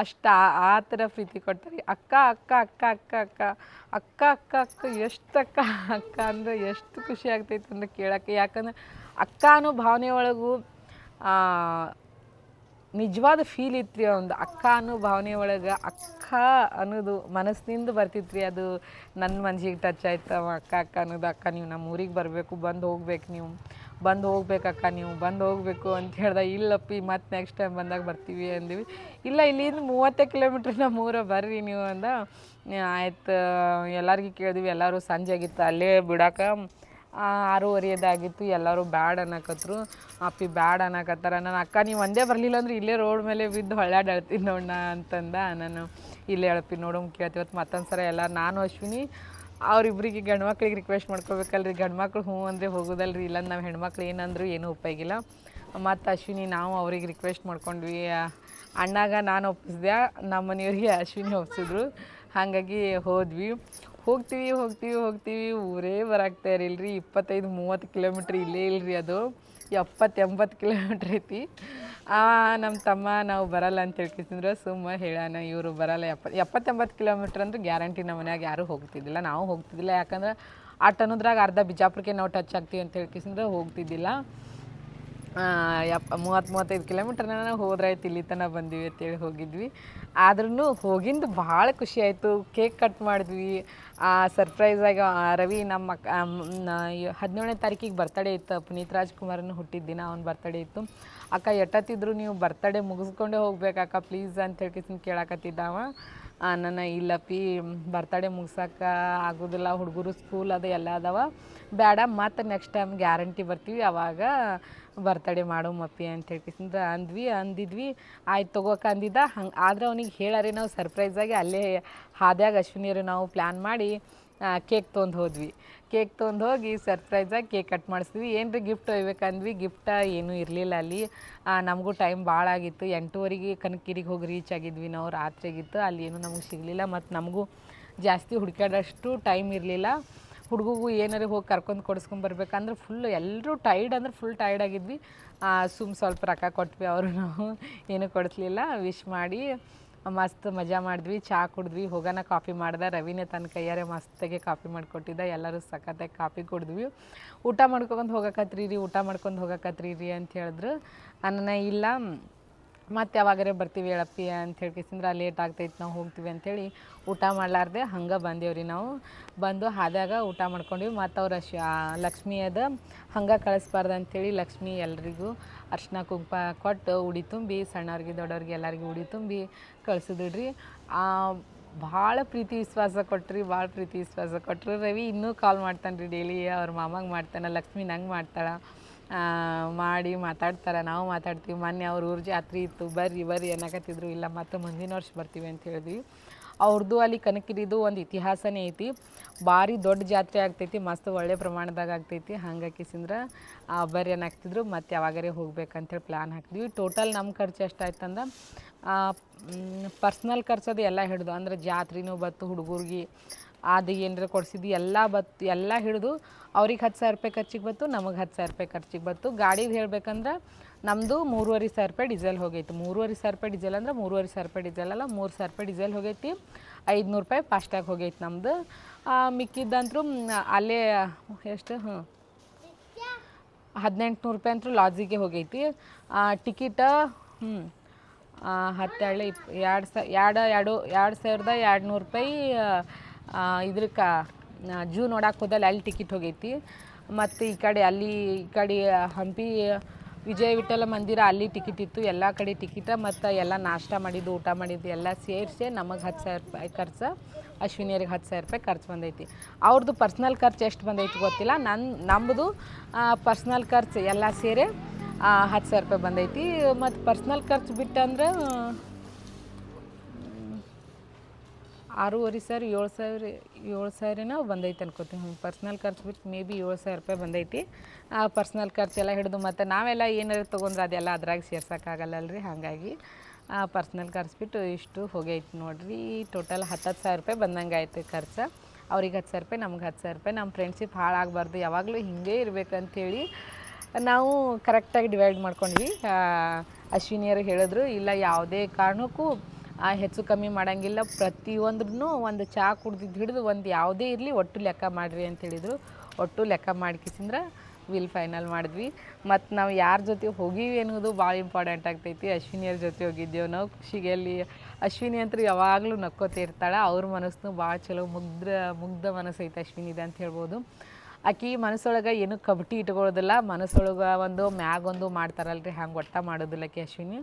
ಅಷ್ಟು ಆ ಥರ ಪ್ರೀತಿ ಕೊಡ್ತಾರೆ. ಅಕ್ಕ ಅಕ್ಕ ಅಕ್ಕ ಅಕ್ಕ ಅಕ್ಕ. ಅಕ್ಕ ಅಕ್ಕ ಅಕ್ಕ, ಎಷ್ಟು ಅಕ್ಕ ಅಕ್ಕ ಅಂದ್ರೆ ಎಷ್ಟು ಖುಷಿ ಆಗ್ತೈತೆ ಅಂದ್ರೆ ಕೇಳೋಕ್ಕೆ. ಯಾಕಂದ್ರೆ ಅಕ್ಕ ಅನ್ನೋ ಭಾವನೆ ಒಳಗೂ ನಿಜವಾದ ಫೀಲ್ ಇತ್ತು ಒಂದು. ಅಕ್ಕ ಅನ್ನೋ ಭಾವನೆ ಒಳಗೆ ಅಕ್ಕ ಅನ್ನೋದು ಮನಸ್ಸಿನಿಂದ ಬರ್ತಿತ್ತು ರೀ ಅದು ನನ್ನ ಮನ್ಸಿಗೆ ಟಚ್ ಆಯ್ತು ಅಕ್ಕ ಅಕ್ಕ ಅನ್ನೋದು. ಅಕ್ಕ, ನೀವು ನಮ್ಮ ಊರಿಗೆ ಬರಬೇಕು, ಬಂದು ಹೋಗ್ಬೇಕು ನೀವು. ಬಂದು ಹೋಗ್ಬೇಕಕ್ಕ ನೀವು ಬಂದು ಹೋಗ್ಬೇಕು ಅಂತ ಹೇಳ್ದೆ ಇಲ್ಲಪ್ಪಿ ಮತ್ತೆ ನೆಕ್ಸ್ಟ್ ಟೈಮ್ ಬಂದಾಗ ಬರ್ತೀವಿ ಅಂದಿವಿ. ಇಲ್ಲ ಇಲ್ಲಿಂದ ಮೂವತ್ತೇ ಕಿಲೋಮೀಟ್ರ್ ನಮ್ಮ ಊರ ಬರ್ರಿ ನೀವು ಅಂದ. ಆಯ್ತು ಎಲ್ಲರಿಗೂ ಕೇಳಿದ್ವಿ ಎಲ್ಲರೂ ಸಂಜೆ ಆಗಿತ್ತು ಅಲ್ಲೇ ಬಿಡಾಕ ಆ, ಆರೂವರೆದಾಗಿತ್ತು ಎಲ್ಲರೂ ಬ್ಯಾಡ್ ಅನ್ನಕತ್ರು. ಅಪ್ಪಿ ಬ್ಯಾಡ್ ಅನ್ನಕತ್ತಾರ ನನ್ನ ಅಕ್ಕ ನೀವು ಒಂದೇ ಬರಲಿಲ್ಲ ಅಂದ್ರೆ ಇಲ್ಲೇ ರೋಡ್ ಮೇಲೆ ಬಿದ್ದು ಹೊಳ್ಳಾಡಳ್ತೀನಿ ನೋಡೋಣ ಅಂತಂದ ನಾನು. ಇಲ್ಲೇ ಅಳಪಿ ನೋಡೋಮ್ ಕೇಳ್ತೀವತ್ತು ಮತ್ತೊಂದು ಸಲ ಎಲ್ಲ ನಾನು ಅಶ್ವಿನಿ ಅವ್ರಿಬ್ರಿಗೆ ಗಂಡು ಮಕ್ಳಿಗೆ ರಿಕ್ವೆಸ್ಟ್ ಮಾಡ್ಕೋಬೇಕಲ್ರಿ. ಗಂಡು ಮಕ್ಳು ಹ್ಞೂ ಅಂದರೆ ಹೋಗೋದಲ್ರಿ. ಇಲ್ಲ ನಾವು ಹೆಣ್ಮಕ್ಳು ಏನಂದ್ರು ಏನೂ ಉಪಯೋಗಿಲ್ಲ ಮತ್ತು ಅಶ್ವಿನಿ, ನಾವು ಅವ್ರಿಗೆ ರಿಕ್ವೆಸ್ಟ್ ಮಾಡ್ಕೊಂಡ್ವಿ. ಅಣ್ಣಾಗ ನಾನು ಒಪ್ಪಿಸಿದೆ ನಮ್ಮ ಮನೆಯವ್ರಿಗೆ ಅಶ್ವಿನಿ ಒಪ್ಸಿದ್ರು. ಹಾಗಾಗಿ ಹೋದ್ವಿ. ಹೋಗ್ತೀವಿ ಹೋಗ್ತೀವಿ ಹೋಗ್ತೀವಿ. ಊರೇ ಬರಾಕ್ತಾ ಇರಲಿಲ್ಲ ಇಪ್ಪತ್ತೈದು, ಮೂವತ್ತು ಕಿಲೋಮೀಟ್ರ್ ಇಲ್ಲೇ ಇಲ್ರಿ ಅದು. ಎಪ್ಪತ್ತು ಎಂಬತ್ತು ಕಿಲೋಮೀಟ್ರ್ ಐತಿ. ನಮ್ಮ ತಮ್ಮ ನಾವು ಬರಲ್ಲ ಅಂತ ಹೇಳ್ಕಿಸಿದ್ರೆ ಸುಮ್ಮ ಹೇಳೋಣ ಇವರು ಬರಲ್ಲ. ಎಪ್ಪ ಎಪ್ಪತ್ತೆಂಬತ್ತು ಕಿಲೋಮೀಟ್ರ್ ಅಂದ್ರೆ ಗ್ಯಾರಂಟಿ ನಮ್ಮ ಮನ್ಯಾಗ ಯಾರೂ ಹೋಗ್ತಿದ್ದಿಲ್ಲ. ನಾವು ಹೋಗ್ತಿದ್ದಿಲ್ಲ. ಯಾಕಂದ್ರೆ ಆ ಅನ್ನೋದ್ರಾಗ ಅರ್ಧ ಬಿಜಾಪುರಕ್ಕೆ ನಾವು ಟಚ್ ಆಗ್ತೀವಿ ಅಂತ ಹೇಳ್ಕಿಸಿದ್ರೆ ಹೋಗ್ತಿದ್ದಿಲ್ಲ. ಆ, ಯಪ್ಪ ಮೂವತ್ತು ಮೂವತ್ತೈದು ಕಿಲೋಮೀಟ್ರ್ನ ಹೋದ್ರಾಯ್ತು ಇಲ್ಲಿ ತನಕ ಬಂದ್ವಿ ಅಂತೇಳಿ ಹೋಗಿದ್ವಿ. ಆದ್ರೂ ಹೋಗಿಂದು ಭಾಳ ಖುಷಿ ಆಯಿತು. ಕೇಕ್ ಕಟ್ ಮಾಡಿದ್ವಿ. ಆ ಸರ್ಪ್ರೈಸಾಗಿ ರವಿ ನಮ್ಮ ಅಕ್ಕ ಹದಿನೇಳನೇ ತಾರೀಕಿಗೆ ಬರ್ತಡೇ ಇತ್ತು. ಪುನೀತ್ ರಾಜ್ಕುಮಾರನ್ನು ಹುಟ್ಟಿದ್ದಿನ ಅವ್ನ ಬರ್ತಡೇ ಇತ್ತು. ಅಕ್ಕ ಎಟ್ಟತ್ತಿದ್ರು ನೀವು ಬರ್ತಡೇ ಮುಗಿಸ್ಕೊಂಡೇ ಹೋಗ್ಬೇಕಕ್ಕ ಪ್ಲೀಸ್ ಅಂತ ಹೇಳ್ಕಿಸಿನ ಕೇಳಕತ್ತಿದ್ದಾವ ನನ್ನ ಇಲ್ಲಪ್ಪಿ, ಬರ್ತಡೇ ಮುಗ್ಸಕ್ಕೆ ಆಗೋದಿಲ್ಲ, ಹುಡುಗರು ಸ್ಕೂಲ್ ಅದು, ಎಲ್ಲ ಅದಾವ. ಬೇಡ ಮತ್ತು ನೆಕ್ಸ್ಟ್ ಟೈಮ್ ಗ್ಯಾರಂಟಿ ಬರ್ತೀವಿ, ಅವಾಗ ಬರ್ತಡೇ ಮಾಡೋ ಮಪ್ಪಿ ಅಂತ ಹೇಳ್ಕಿಸಿಂದ ಅಂದ್ವಿ, ಅಂದಿದ್ವಿ. ಆಯ್ತು ತಗೋಕ ಅಂದಿದ್ದ. ಹಂಗೆ, ಆದ್ರೆ ಅವ್ನಿಗೆ ಹೇಳಾರೆ ನಾವು ಸರ್ಪ್ರೈಸಾಗಿ ಅಲ್ಲೇ ಹಾದ್ಯಾಗ ಅಶ್ವಿನಿಯರು ನಾವು ಪ್ಲ್ಯಾನ್ ಮಾಡಿ ಕೇಕ್ ತೊಗೊಂಡು ಹೋದ್ವಿ. ಕೇಕ್ ತೊಗೊಂಡು ಹೋಗಿ ಸರ್ಪ್ರೈಸಾಗಿ ಕೇಕ್ ಕಟ್ ಮಾಡಿಸ್ತೀವಿ. ಏನು ರೀ ಗಿಫ್ಟ್ ಒಯ್ಬೇಕಂದ್ವಿ ಗಿಫ್ಟ ಏನೂ ಇರಲಿಲ್ಲ ಅಲ್ಲಿ. ನಮಗೂ ಟೈಮ್ ಭಾಳ ಆಗಿತ್ತು. ಎಂಟೂವರೆಗೆ ಕನಕಿರಿಗೆ ಹೋಗಿ ರೀಚ್ ಆಗಿದ್ವಿ ನಾವು. ರಾತ್ರಿಗಿತ್ತು ಅಲ್ಲಿ ಏನೂ ನಮಗೆ ಸಿಗಲಿಲ್ಲ. ಮತ್ತು ನಮಗೂ ಜಾಸ್ತಿ ಹುಡುಕಾಡೋಷ್ಟು ಟೈಮ್ ಇರಲಿಲ್ಲ. ಹುಡುಗಗೂ ಏನಾರು ಹೋಗಿ ಕರ್ಕೊಂಡು ಕೊಡಿಸ್ಕೊಂಡು ಬರ್ಬೇಕಂದ್ರೆ ಫುಲ್ ಎಲ್ಲರೂ ಟೈರ್ಡ್ ಅಂದ್ರೆ ಫುಲ್ ಟೈರ್ಡ್ ಆಗಿದ್ವಿ. ಸುಮ್ಮ ಸ್ವಲ್ಪ ರೊಕ್ಕ ಕೊಟ್ವಿ. ಅವರು ನಾವು ಏನೂ ಕೊಡಿಸ್ಲಿಲ್ಲ. ವಿಶ್ ಮಾಡಿ ಮಸ್ತ್ ಮಜಾ ಮಾಡಿದ್ವಿ ಚಹಾ ಕುಡಿದ್ವಿ ಹೋಗೋಣ ಕಾಫಿ ಮಾಡ್ದೆ, ರವಿನೇ ತನ್ನ ಕೈಯಾರೆ ಮಸ್ತಾಗೆ ಕಾಫಿ ಮಾಡಿಕೊಟ್ಟಿದ್ದ, ಎಲ್ಲರೂ ಸಖತ್ತಾಗಿ ಕಾಫಿ ಕುಡಿದ್ವಿ. ಊಟ ಮಾಡ್ಕೊಂಡು ಹೋಗಕತ್ರಿ ರೀ ಊಟ ಮಾಡ್ಕೊಂಡು ಹೋಗಕತ್ರಿ ರೀ ಅಂತ ಹೇಳಿದ್ರು. ನನ್ನ ಇಲ್ಲ, ಮತ್ತೆ ಯಾವಾಗಾರೆ ಬರ್ತೀವಿ ಹೇಳಪ್ಪಿ ಅಂತ ಹೇಳ್ಕೇಸಿಂದ್ರೆ ಲೇಟ್ ಆಗ್ತೈತೆ ನಾವು ಹೋಗ್ತೀವಿ ಅಂಥೇಳಿ ಊಟ ಮಾಡಲಾರ್ದೆ, ಹಂಗೆ ಬಂದೇವ್ರಿ ನಾವು. ಬಂದು ಆದಾಗ ಊಟ ಮಾಡ್ಕೊಂಡ್ವಿ, ಮತ್ತು ಅವ್ರ ಶ ಲಕ್ಷ್ಮಿ ಅದ, ಹಂಗೆ ಕಳಿಸ್ಬಾರ್ದು ಅಂಥೇಳಿ ಲಕ್ಷ್ಮಿ ಎಲ್ರಿಗೂ ಅರ್ಶಿನ ಕುಂಕುಮ ಕೊಟ್ಟು ಉಡಿ ತುಂಬಿ, ಸಣ್ಣವ್ರಿಗೆ ದೊಡ್ಡವ್ರಿಗೆ ಎಲ್ಲರಿಗೂ ಉಡಿ ತುಂಬಿ ಕಳ್ಸಿದ್ರಿ ಭಾಳ ಪ್ರೀತಿ ವಿಶ್ವಾಸ ಕೊಟ್ರಿ, ಭಾಳ ಪ್ರೀತಿ ವಿಶ್ವಾಸ ಕೊಟ್ಟರು ರವಿ ಇನ್ನೂ ಕಾಲ್ ಮಾಡ್ತಾನೆ ರೀ ಡೈಲಿ ಅವ್ರ ಮಾಮಗೆ ಮಾಡ್ತಾನೆ ಲಕ್ಷ್ಮಿ ನಂಗೆ ಮಾಡ್ತಾಳೆ. ಮಾಡಿ ಮಾತಾಡ್ತಾರೆ, ನಾವು ಮಾತಾಡ್ತೀವಿ. ಮೊನ್ನೆ ಅವ್ರ ಊರ ಜಾತ್ರೆ ಇತ್ತು, ಬರ್ರಿ ಬರ್ರಿ ಅನ್ನಕತ್ತಿದ್ರು. ಇಲ್ಲ, ಮತ್ತೆ ಮುಂದಿನ ವರ್ಷ ಬರ್ತೀವಿ ಅಂತ ಹೇಳಿದ್ವಿ. ಅವ್ರದ್ದು ಅಲ್ಲಿ ಕನಕಿರಿದು ಒಂದು ಇತಿಹಾಸನೇ ಐತಿ. ಭಾರಿ ದೊಡ್ಡ ಜಾತ್ರೆ ಆಗ್ತೈತಿ, ಮಸ್ತ್ ಒಳ್ಳೆ ಪ್ರಮಾಣದಾಗ ಆಗ್ತೈತಿ. ಹಂಗಾಕಿಸಿಂದ್ರೆ ಬರ್ರಿ ಏನಾಗ್ತಿದ್ರು ಮತ್ತೆ ಯಾವಾಗಾರೆ ಹೋಗ್ಬೇಕಂತೇಳಿ ಪ್ಲ್ಯಾನ್ ಹಾಕಿದ್ವಿ. ಟೋಟಲ್ ನಮ್ಮ ಖರ್ಚು ಎಷ್ಟಾಯ್ತಂದ್ರೆ ಪರ್ಸ್ನಲ್ ಖರ್ಚದು ಎಲ್ಲ ಹಿಡ್ದು, ಅಂದ್ರೆ ಜಾತ್ರೆನೂ ಬತ್ತು, ಹುಡುಗರಿಗೆ ಅದು ಏನಾರ ಕೊಡ್ಸಿದ್ದು, ಎಲ್ಲ ಬತ್ತು ಎಲ್ಲ ಹಿಡಿದು ಅವ್ರಿಗೆ ಹತ್ತು ಸಾವಿರ ರೂಪಾಯಿ ಖರ್ಚಿಗೆ ಬತ್ತು ನಮಗೆ ಹತ್ತು ಸಾವಿರ ರೂಪಾಯಿ ಖರ್ಚಿಗೆ ಬತ್ತು ಗಾಡಿದು ಹೇಳ್ಬೇಕಂದ್ರೆ ನಮ್ಮದು ಮೂರುವರೆ ಸಾವಿರ ರೂಪಾಯಿ ಡೀಸೆಲ್ ಹೋಗೈತಿ. ಮೂರುವರೆ ಸಾವಿರ ರೂಪಾಯಿ ಡೀಸೆಲ್ ಅಂದ್ರೆ ಮೂರುವರೆ ಸಾವಿರ ರೂಪಾಯಿ ಡೀಸೆಲ್ ಅಲ್ಲ, ಮೂರು ಸಾವಿರ ರೂಪಾಯಿ ಡೀಸೆಲ್ ಹೋಗೈತಿ. ಐದುನೂರು ರೂಪಾಯಿ ಫಾಸ್ಟಾಗಿ ಹೋಗೈತಿ ನಮ್ಮದು ಮಿಕ್ಕಿದ್ದಂತರೂ ಅಲ್ಲೇ, ಎಷ್ಟು ಹ್ಞೂ ಹದಿನೆಂಟುನೂರು ರೂಪಾಯಿ ಅಂತೂ ಲಾಜಿಗೆ ಹೋಗೈತಿ. ಟಿಕಿಟ ಹ್ಞೂ ಹತ್ತೆರಡು, ಇಪ್, ಎರಡು ಸ, ಎರಡು ಎರಡು ಎರಡು ಸಾವಿರದ ಎರಡು ನೂರು ರೂಪಾಯಿ ಇದ್ರಕ್ಕೆ ಜೂ ನೋಡಕ್ಕೆ ಹೋದಲ್ಲಿ ಅಲ್ಲಿ ಟಿಕೆಟ್ ಹೋಗೈತಿ. ಮತ್ತು ಈ ಕಡೆ ಅಲ್ಲಿ, ಈ ಕಡೆ ಹಂಪಿ, ವಿಜಯ ವಿಠಲ ಮಂದಿರ ಅಲ್ಲಿ ಟಿಕೆಟ್ ಇತ್ತು. ಎಲ್ಲ ಕಡೆ ಟಿಕೆಟ ಮತ್ತು ಎಲ್ಲ ನಾಷ್ಟ ಮಾಡಿದ್ದು, ಊಟ ಮಾಡಿದ್ದು ಎಲ್ಲ ಸೇರಿಸಿ ನಮಗೆ ಹತ್ತು ಸಾವಿರ ರೂಪಾಯಿ ಖರ್ಚು, ಅಶ್ವಿನಿಯರಿಗೆ ಹತ್ತು ಸಾವಿರ ರೂಪಾಯಿ ಖರ್ಚು ಬಂದೈತಿ. ಅವ್ರದ್ದು ಪರ್ಸ್ನಲ್ ಖರ್ಚು ಎಷ್ಟು ಬಂದೈತಿ ಗೊತ್ತಿಲ್ಲ. ನನ್ನ ನಮ್ಮದು ಪರ್ಸ್ನಲ್ ಖರ್ಚು ಎಲ್ಲ ಸೇರಿ ಹತ್ತು ಸಾವಿರ ರೂಪಾಯಿ ಬಂದೈತಿ. ಮತ್ತು ಪರ್ಸ್ನಲ್ ಖರ್ಚು ಬಿಟ್ಟಂದ್ರೆ ಆರೂವರೆ ಸಾವಿರ, ಏಳು ಸಾವಿರ, ಏಳು ಸಾವಿರನೋ ಬಂದೈತೆ ಹ್ಞೂ ಪರ್ಸ್ನಲ್ ಖರ್ಚು ಬಿಟ್ಟು ಮೇ ಬಿ ಏಳು ಸಾವಿರ ರೂಪಾಯಿ ಬಂದೈತಿ. ಆ ಪರ್ಸ್ನಲ್ ಖರ್ಚೆಲ್ಲ ಹಿಡಿದು ಮತ್ತು ನಾವೆಲ್ಲ ಏನಾರು ತೊಗೊಂಡ್ರೆ ಅದೆಲ್ಲ ಅದ್ರಾಗ ಸೇರ್ಸೋಕ್ಕಾಗಲ್ಲಲ್ರಿ ಹಾಗಾಗಿ ಆ ಪರ್ಸ್ನಲ್ ಖರ್ಚು ಬಿಟ್ಟು ಇಷ್ಟು ಹೋಗೈತೆ ನೋಡಿರಿ. ಟೋಟಲ್ ಹತ್ತತ್ತು ಸಾವಿರ ರೂಪಾಯಿ ಬಂದಂಗೆ ಆಯಿತು ಖರ್ಚು. ಅವ್ರಿಗೆ ಹತ್ತು ಸಾವಿರ ರೂಪಾಯಿ, ನಮ್ಗೆ ಹತ್ತು ಸಾವಿರ ರೂಪಾಯಿ ನಮ್ಮ ಫ್ರೆಂಡ್ಶಿಪ್ ಹಾಳಾಗಬಾರ್ದು. ಯಾವಾಗಲೂ ಹಿಂಗೆ ಇರಬೇಕಂತೇಳಿ ನಾವು ಕರೆಕ್ಟಾಗಿ ಡಿವೈಡ್ ಮಾಡ್ಕೊಂಡ್ವಿ. ಅಶ್ವಿನಿಯರು ಹೇಳಿದ್ರು, ಇಲ್ಲ ಯಾವುದೇ ಕಾರಣಕ್ಕೂ ಆ, ಹೆಚ್ಚು ಕಮ್ಮಿ ಮಾಡೋಂಗಿಲ್ಲ. ಪ್ರತಿಯೊಂದ್ರೂ ಒಂದು ಚಹಾ ಕುಡ್ದಿದ್ದು ಹಿಡಿದು ಒಂದು ಯಾವುದೇ ಇರಲಿ ಒಟ್ಟು ಲೆಕ್ಕ ಮಾಡಿರಿ ಅಂತ ಹೇಳಿದರು. ಒಟ್ಟು ಲೆಕ್ಕ ಮಾಡ್ಕಿಸಿಂದ್ರೆ ವಿಲ್ ಫೈನಲ್ ಮಾಡಿದ್ವಿ. ಮತ್ತು ನಾವು ಯಾರ ಜೊತೆ ಹೋಗೀವಿ ಅನ್ನೋದು ಭಾಳ ಇಂಪಾರ್ಟೆಂಟ್ ಆಗ್ತೈತಿ. ಅಶ್ವಿನಿಯರ ಜೊತೆ ಹೋಗಿದ್ದೇವೆ ನಾವು ಖುಷಿಗೆಯಲ್ಲಿ ಅಶ್ವಿನಿ ಅಂತೂ ಯಾವಾಗಲೂ ನಕ್ಕೋತ ಇರ್ತಾಳೆ. ಅವ್ರ ಮನಸ್ಸು ಭಾಳ ಚಲೋ ಮುಗ್ಧ ಮುಗ್ಧ ಮನಸ್ಸೈತೆ ಅಶ್ವಿನಿದೆ ಅಂತ ಹೇಳ್ಬೋದು. ಆಕಿ ಮನಸ್ಸೊಳಗೆ ಏನು ಕಬಡ್ಡಿ ಇಟ್ಕೊಳ್ಳೋದಿಲ್ಲ. ಮನಸ್ಸೊಳಗೆ ಒಂದು ಮ್ಯಾಗೊಂದು ಮಾಡ್ತಾರಲ್ರಿ. ಹಂಗೆ ಒಟ್ಟ ಮಾಡೋದಿಲ್ಲ ಆಕಿ ಅಶ್ವಿನಿ.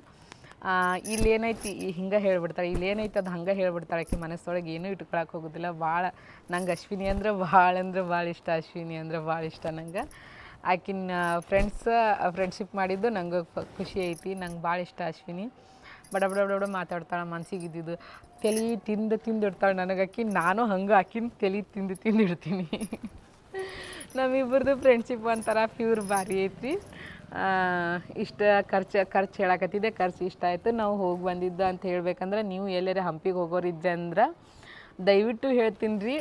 ಆ, ಇಲ್ಲೇನೈತಿ ಹಿಂಗೆ ಹೇಳ್ಬಿಡ್ತಾಳೆ ಇಲ್ಲಿ ಏನೈತಿ ಅದು ಹಂಗೆ ಹೇಳ್ಬಿಡ್ತಾಳೆ ಆಕೆ ಮನಸ್ಸೊಳಗೆ ಏನೂ ಇಟ್ಕೊಳಕ್ಕೆ ಹೋಗೋದಿಲ್ಲ. ಭಾಳ ನಂಗೆ ಅಶ್ವಿನಿ ಅಂದ್ರೆ ಭಾಳ ಅಂದ್ರೆ ಭಾಳ ಇಷ್ಟ ಅಶ್ವಿನಿ ಅಂದ್ರೆ ಭಾಳ ಇಷ್ಟ ನಂಗೆ. ಆಕಿನ ಫ್ರೆಂಡ್ಸ್ ಫ್ರೆಂಡ್ಶಿಪ್ ಮಾಡಿದ್ದು ನಂಗೆ ಖುಷಿ ಐತಿ ನಂಗೆ ಭಾಳ ಇಷ್ಟ ಅಶ್ವಿನಿ. ಬಡ ಬಡ ಬಡ ಮಾತಾಡ್ತಾಳೆ ಮನ್ಸಿಗೆ ಇದ್ದಿದ್ದು. ತಲೆ ತಿಂದು ತಿಂದು ಇಡ್ತಾಳೆ ನನಗೆ ಆಕಿ ನಾನು ಹಂಗೆ ಆಕಿನ ತಲೆ ತಿಂದು ತಿಂದು ಇಡ್ತೀನಿ. ನಮ್ಮಿಬ್ಬರದು ಫ್ರೆಂಡ್ಶಿಪ್ ಒಂಥರ ಪ್ಯೂರ್ ಭಾರಿ ಐತಿ. ಇಷ್ಟ ಖರ್ಚು ಖರ್ಚು ಹೇಳಕತ್ತಿದ್ದೆ, ಖರ್ಚು ಇಷ್ಟ ಆಯಿತು. ನಾವು ಹೋಗಿ ಬಂದಿದ್ದು ಅಂತ ಹೇಳ್ಬೇಕಂದ್ರೆ ನೀವು ಎಲ್ಲರೇ ಹಂಪಿಗೆ ಹೋಗೋರಿದ್ದೆ ಅಂದ್ರೆ ದಯವಿಟ್ಟು ಹೇಳ್ತೀನಿ ರೀ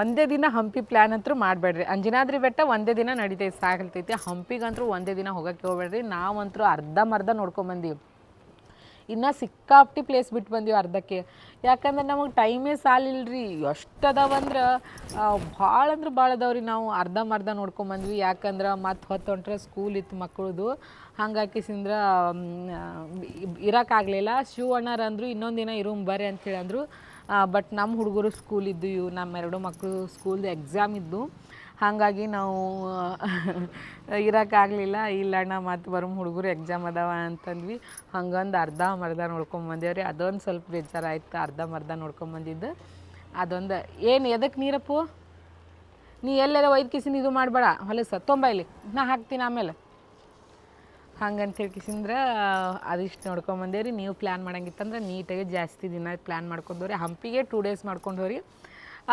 ಒಂದೇ ದಿನ ಹಂಪಿ ಪ್ಲ್ಯಾನ್ ಅಂತೂ ಮಾಡಬೇಡ್ರಿ. ಅಂಜನಾದ್ರಿ ಬೆಟ್ಟ ಒಂದೇ ದಿನ ನಡಿತೈತೆ ಸಾಕಲ್ತೈತಿ ಹಂಪಿಗಂತೂ ಒಂದೇ ದಿನ ಹೋಗೋಕ್ಕೆ ಹೋಗ್ಬೇಡ್ರಿ. ನಾವಂತರೂ ಅರ್ಧಂಬರ್ಧ ನೋಡ್ಕೊಂಬಂದೀವಿ ಇನ್ನು ಸಿಕ್ಕಾಪಟ್ಟಿ ಪ್ಲೇಸ್ ಬಿಟ್ಟು ಬಂದೀವಿ ಅರ್ಧಕ್ಕೆ. ಯಾಕಂದ್ರೆ ನಮಗೆ ಟೈಮೇ ಸಾಲಿಲ್ರಿ. ಎಷ್ಟು ಅದಾವಂದ್ರೆ ಭಾಳ ಅಂದ್ರೆ ಭಾಳ ಅದಾವ್ರಿ ನಾವು ಅರ್ಧಂಬರ್ಧ ನೋಡ್ಕೊಂಬಂದ್ವಿ ಯಾಕಂದ್ರೆ ಮತ್ತೆ ಹೊತ್ತು ಹೊಂಟ್ರೆ ಸ್ಕೂಲ್ ಇತ್ತು ಮಕ್ಕಳದು ಹಂಗಾಗಿ ಸಿಂದ್ರ ಇರೋಕ್ಕಾಗಲಿಲ್ಲ ಶಿವ ಅಣ್ಣಾರ ಅಂದರು, ಇನ್ನೊಂದು ದಿನ ಇರೋಮ್ ಬರ್ರಿ ಅಂತೇಳಿ ಅಂದರು ಬಟ್ ನಮ್ಮ ಹುಡುಗರು ಸ್ಕೂಲ್ ಇದ್ದು ಇವು ನಮ್ಮ ಎರಡು ಮಕ್ಕಳು ಸ್ಕೂಲ್ದು ಎಕ್ಸಾಮ್ ಇದ್ದು. ಹಾಗಾಗಿ ನಾವು ಇರೋಕ್ಕಾಗಲಿಲ್ಲ ಇಲ್ಲ ಅಣ್ಣ, ಮತ್ತು ಬರೋ ಹುಡುಗರು ಎಕ್ಸಾಮ್ ಅದಾವ ಅಂತಂದ್ವಿ. ಹಂಗಂದು ಅರ್ಧ ಮರ್ಧ ನೋಡ್ಕೊಂಬಂದೇವ್ರಿ ಅದೊಂದು ಸ್ವಲ್ಪ ಬೇಜಾರಾಯ್ತು ಅರ್ಧ ಮರ್ಧ ನೋಡ್ಕೊಂಬಂದಿದ್ದು ಅದೊಂದು, ಏನು ಎದಕ್ಕೆ ನೀರಪ್ಪು? ನೀ ಎಲ್ಲೆಲ್ಲ ಒಯ್ದು ಕಿಸಿನ ಇದು ಮಾಡಬೇಡ. ಹೊಲಸ ತೊಂಬೈಲಿ ನಾ ಹಾಕ್ತೀನಿ ಆಮೇಲೆ. ಹಂಗಂತ ಕಿಸಿಂದ್ರೆ, ಅದಿಷ್ಟು ನೋಡ್ಕೊಂಬಂದೇವ್ರಿ ನೀವು ಪ್ಲ್ಯಾನ್ ಮಾಡಂಗಿತ್ತಂದ್ರೆ ನೀಟಾಗಿ ಜಾಸ್ತಿ ದಿನ ಪ್ಲ್ಯಾನ್ ಮಾಡ್ಕೊಂಡವ್ರಿ ಹಂಪಿಗೆ ಟೂ ಡೇಸ್ ಮಾಡ್ಕೊಂಡವ್ರಿ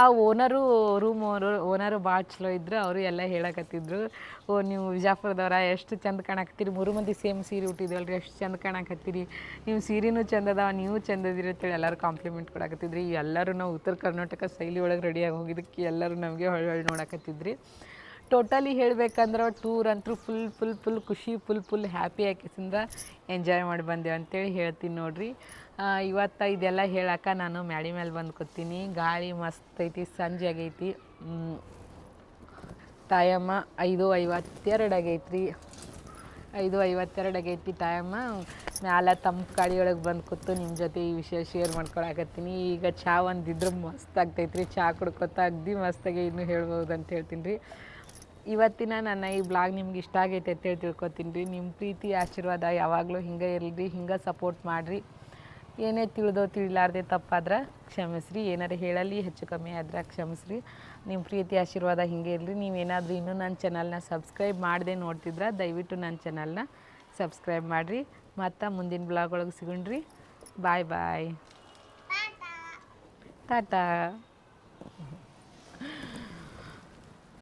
ಆ ಓನರು ರೂಮ್ ಓನರು ಓನರು ಭಾಳ ಚಲೋ ಇದ್ರು, ಅವರು ಎಲ್ಲ ಹೇಳಕತ್ತಿದ್ರು, ಓ ನೀವು ವಿಜಾಪುರದವ್ರ, ಎಷ್ಟು ಚಂದ ಕಾಣಕತ್ತೀರಿ, ಮೂರು ಮಂದಿ ಸೇಮ್ ಸೀರೆ ಉಟ್ಟಿದ್ವಲ್ರಿ ಎಷ್ಟು ಚಂದ ಕಾಣಕತ್ತೀರಿ, ನೀವು ಸೀರೆನೂ ಚಂದ ಅದಾವ, ನೀವು ಅಂತೇಳಿ ಎಲ್ಲರೂ ಕಾಂಪ್ಲಿಮೆಂಟ್ ಕೊಡಕತ್ತಿದ್ರಿ. ಎಲ್ಲರೂ ನಾವು ಉತ್ತರ ಕರ್ನಾಟಕ ಶೈಲಿ ಒಳಗೆ ರೆಡಿಯಾಗಿ ಹೋಗಿದ್ದಕ್ಕೆ ಎಲ್ಲರೂ ನಮಗೆ ಹೊಳ್ಳಿ ಹೊಳ್ಳಿ ನೋಡಕತ್ತಿದ್ರಿ. ಟೋಟಲಿ ಹೇಳಬೇಕಂದ್ರೆ ಟೂರ್ ಅಂತೂ ಫುಲ್ ಫುಲ್ ಫುಲ್ ಖುಷಿ ಫುಲ್ ಫುಲ್ ಹ್ಯಾಪಿ ಆಕಿಸಿಂದ ಎಂಜಾಯ್ ಮಾಡಿ ಬಂದೆವು ಅಂತೇಳಿ ಹೇಳ್ತೀನಿ ನೋಡ್ರಿ. ಇವತ್ತು ಇದೆಲ್ಲ ಹೇಳಕ್ಕೆ ನಾನು ಮ್ಯಾಡಿ ಮೇಲೆ ಬಂದು ಕೂತೀನಿ. ಗಾಳಿ ಮಸ್ತ್ ಐತಿ, ಸಂಜೆ ಆಗೈತಿ. ಟೈಮ ಐದು ಐವತ್ತೆರಡು ಆಗೈತ್ರಿ. ಐದು ಐವತ್ತೆರಡು ಆಗೈತಿ ಟೈಮ ಮ್ಯಾಲ ತಂಪು ಗಾಳಿಯೊಳಗೆ ಬಂದು ಕೂತು ನಿಮ್ಮ ಜೊತೆ ಈ ವಿಷಯ ಶೇರ್ ಮಾಡ್ಕೊಳಕತ್ತೀನಿ. ಈಗ ಚಹಾ ಒಂದಿದ್ರೆ ಮಸ್ತ್ ಆಗ್ತೈತ್ರಿ. ಚಾ ಕುಡ್ಕೊತ ಅಗ್ದಿ ಮಸ್ತಾಗಿ ಇನ್ನೂ ಹೇಳ್ಬೋದು ಅಂತ ಹೇಳ್ತೀನಿ. ರೀ ಇವತ್ತಿನ ನನ್ನ ಈ ಬ್ಲಾಗ್ ನಿಮ್ಗೆ ಇಷ್ಟ ಆಗೈತೆ ಅಂತೇಳಿ ತಿಳ್ಕೊತೀನಿ ರೀ. ನಿಮ್ಮ ಪ್ರೀತಿ, ಆಶೀರ್ವಾದ ಯಾವಾಗಲೂ ಹಿಂಗೆ ಇರಲಿ ಹಿಂಗೆ ಸಪೋರ್ಟ್ ಮಾಡಿರಿ. ಏನೇ ತಿಳಿದೋ ತಿಳಿಲಾರ್ದೆ ತಪ್ಪಾದ್ರೆ ಕ್ಷಮಿಸ್ರಿ ಏನಾರು ಹೇಳಲಿ ಹೆಚ್ಚು ಕಮ್ಮಿ ಆದ್ರೆ ಕ್ಷಮಿಸ್ರಿ. ನಿಮ್ಮ ಪ್ರೀತಿ ಆಶೀರ್ವಾದ ಹಿಂಗೆ ಇರಲಿ. ನೀವೇನಾದರೂ ಇನ್ನೂ ನನ್ನ ಚಾನಲ್ನ ಸಬ್ಸ್ಕ್ರೈಬ್ ಮಾಡದೆ ನೋಡ್ತಿದ್ರೆ ದಯವಿಟ್ಟು ನನ್ನ ಚಾನಲ್ನ ಸಬ್ಸ್ಕ್ರೈಬ್ ಮಾಡಿರಿ. ಮತ್ತು ಮುಂದಿನ ಬ್ಲಾಗ್ ಒಳಗೆ ಸಿಗೊಂಡ್ರಿ ಬಾಯ್. ಬಾಯ್ ಟಾಟಾ.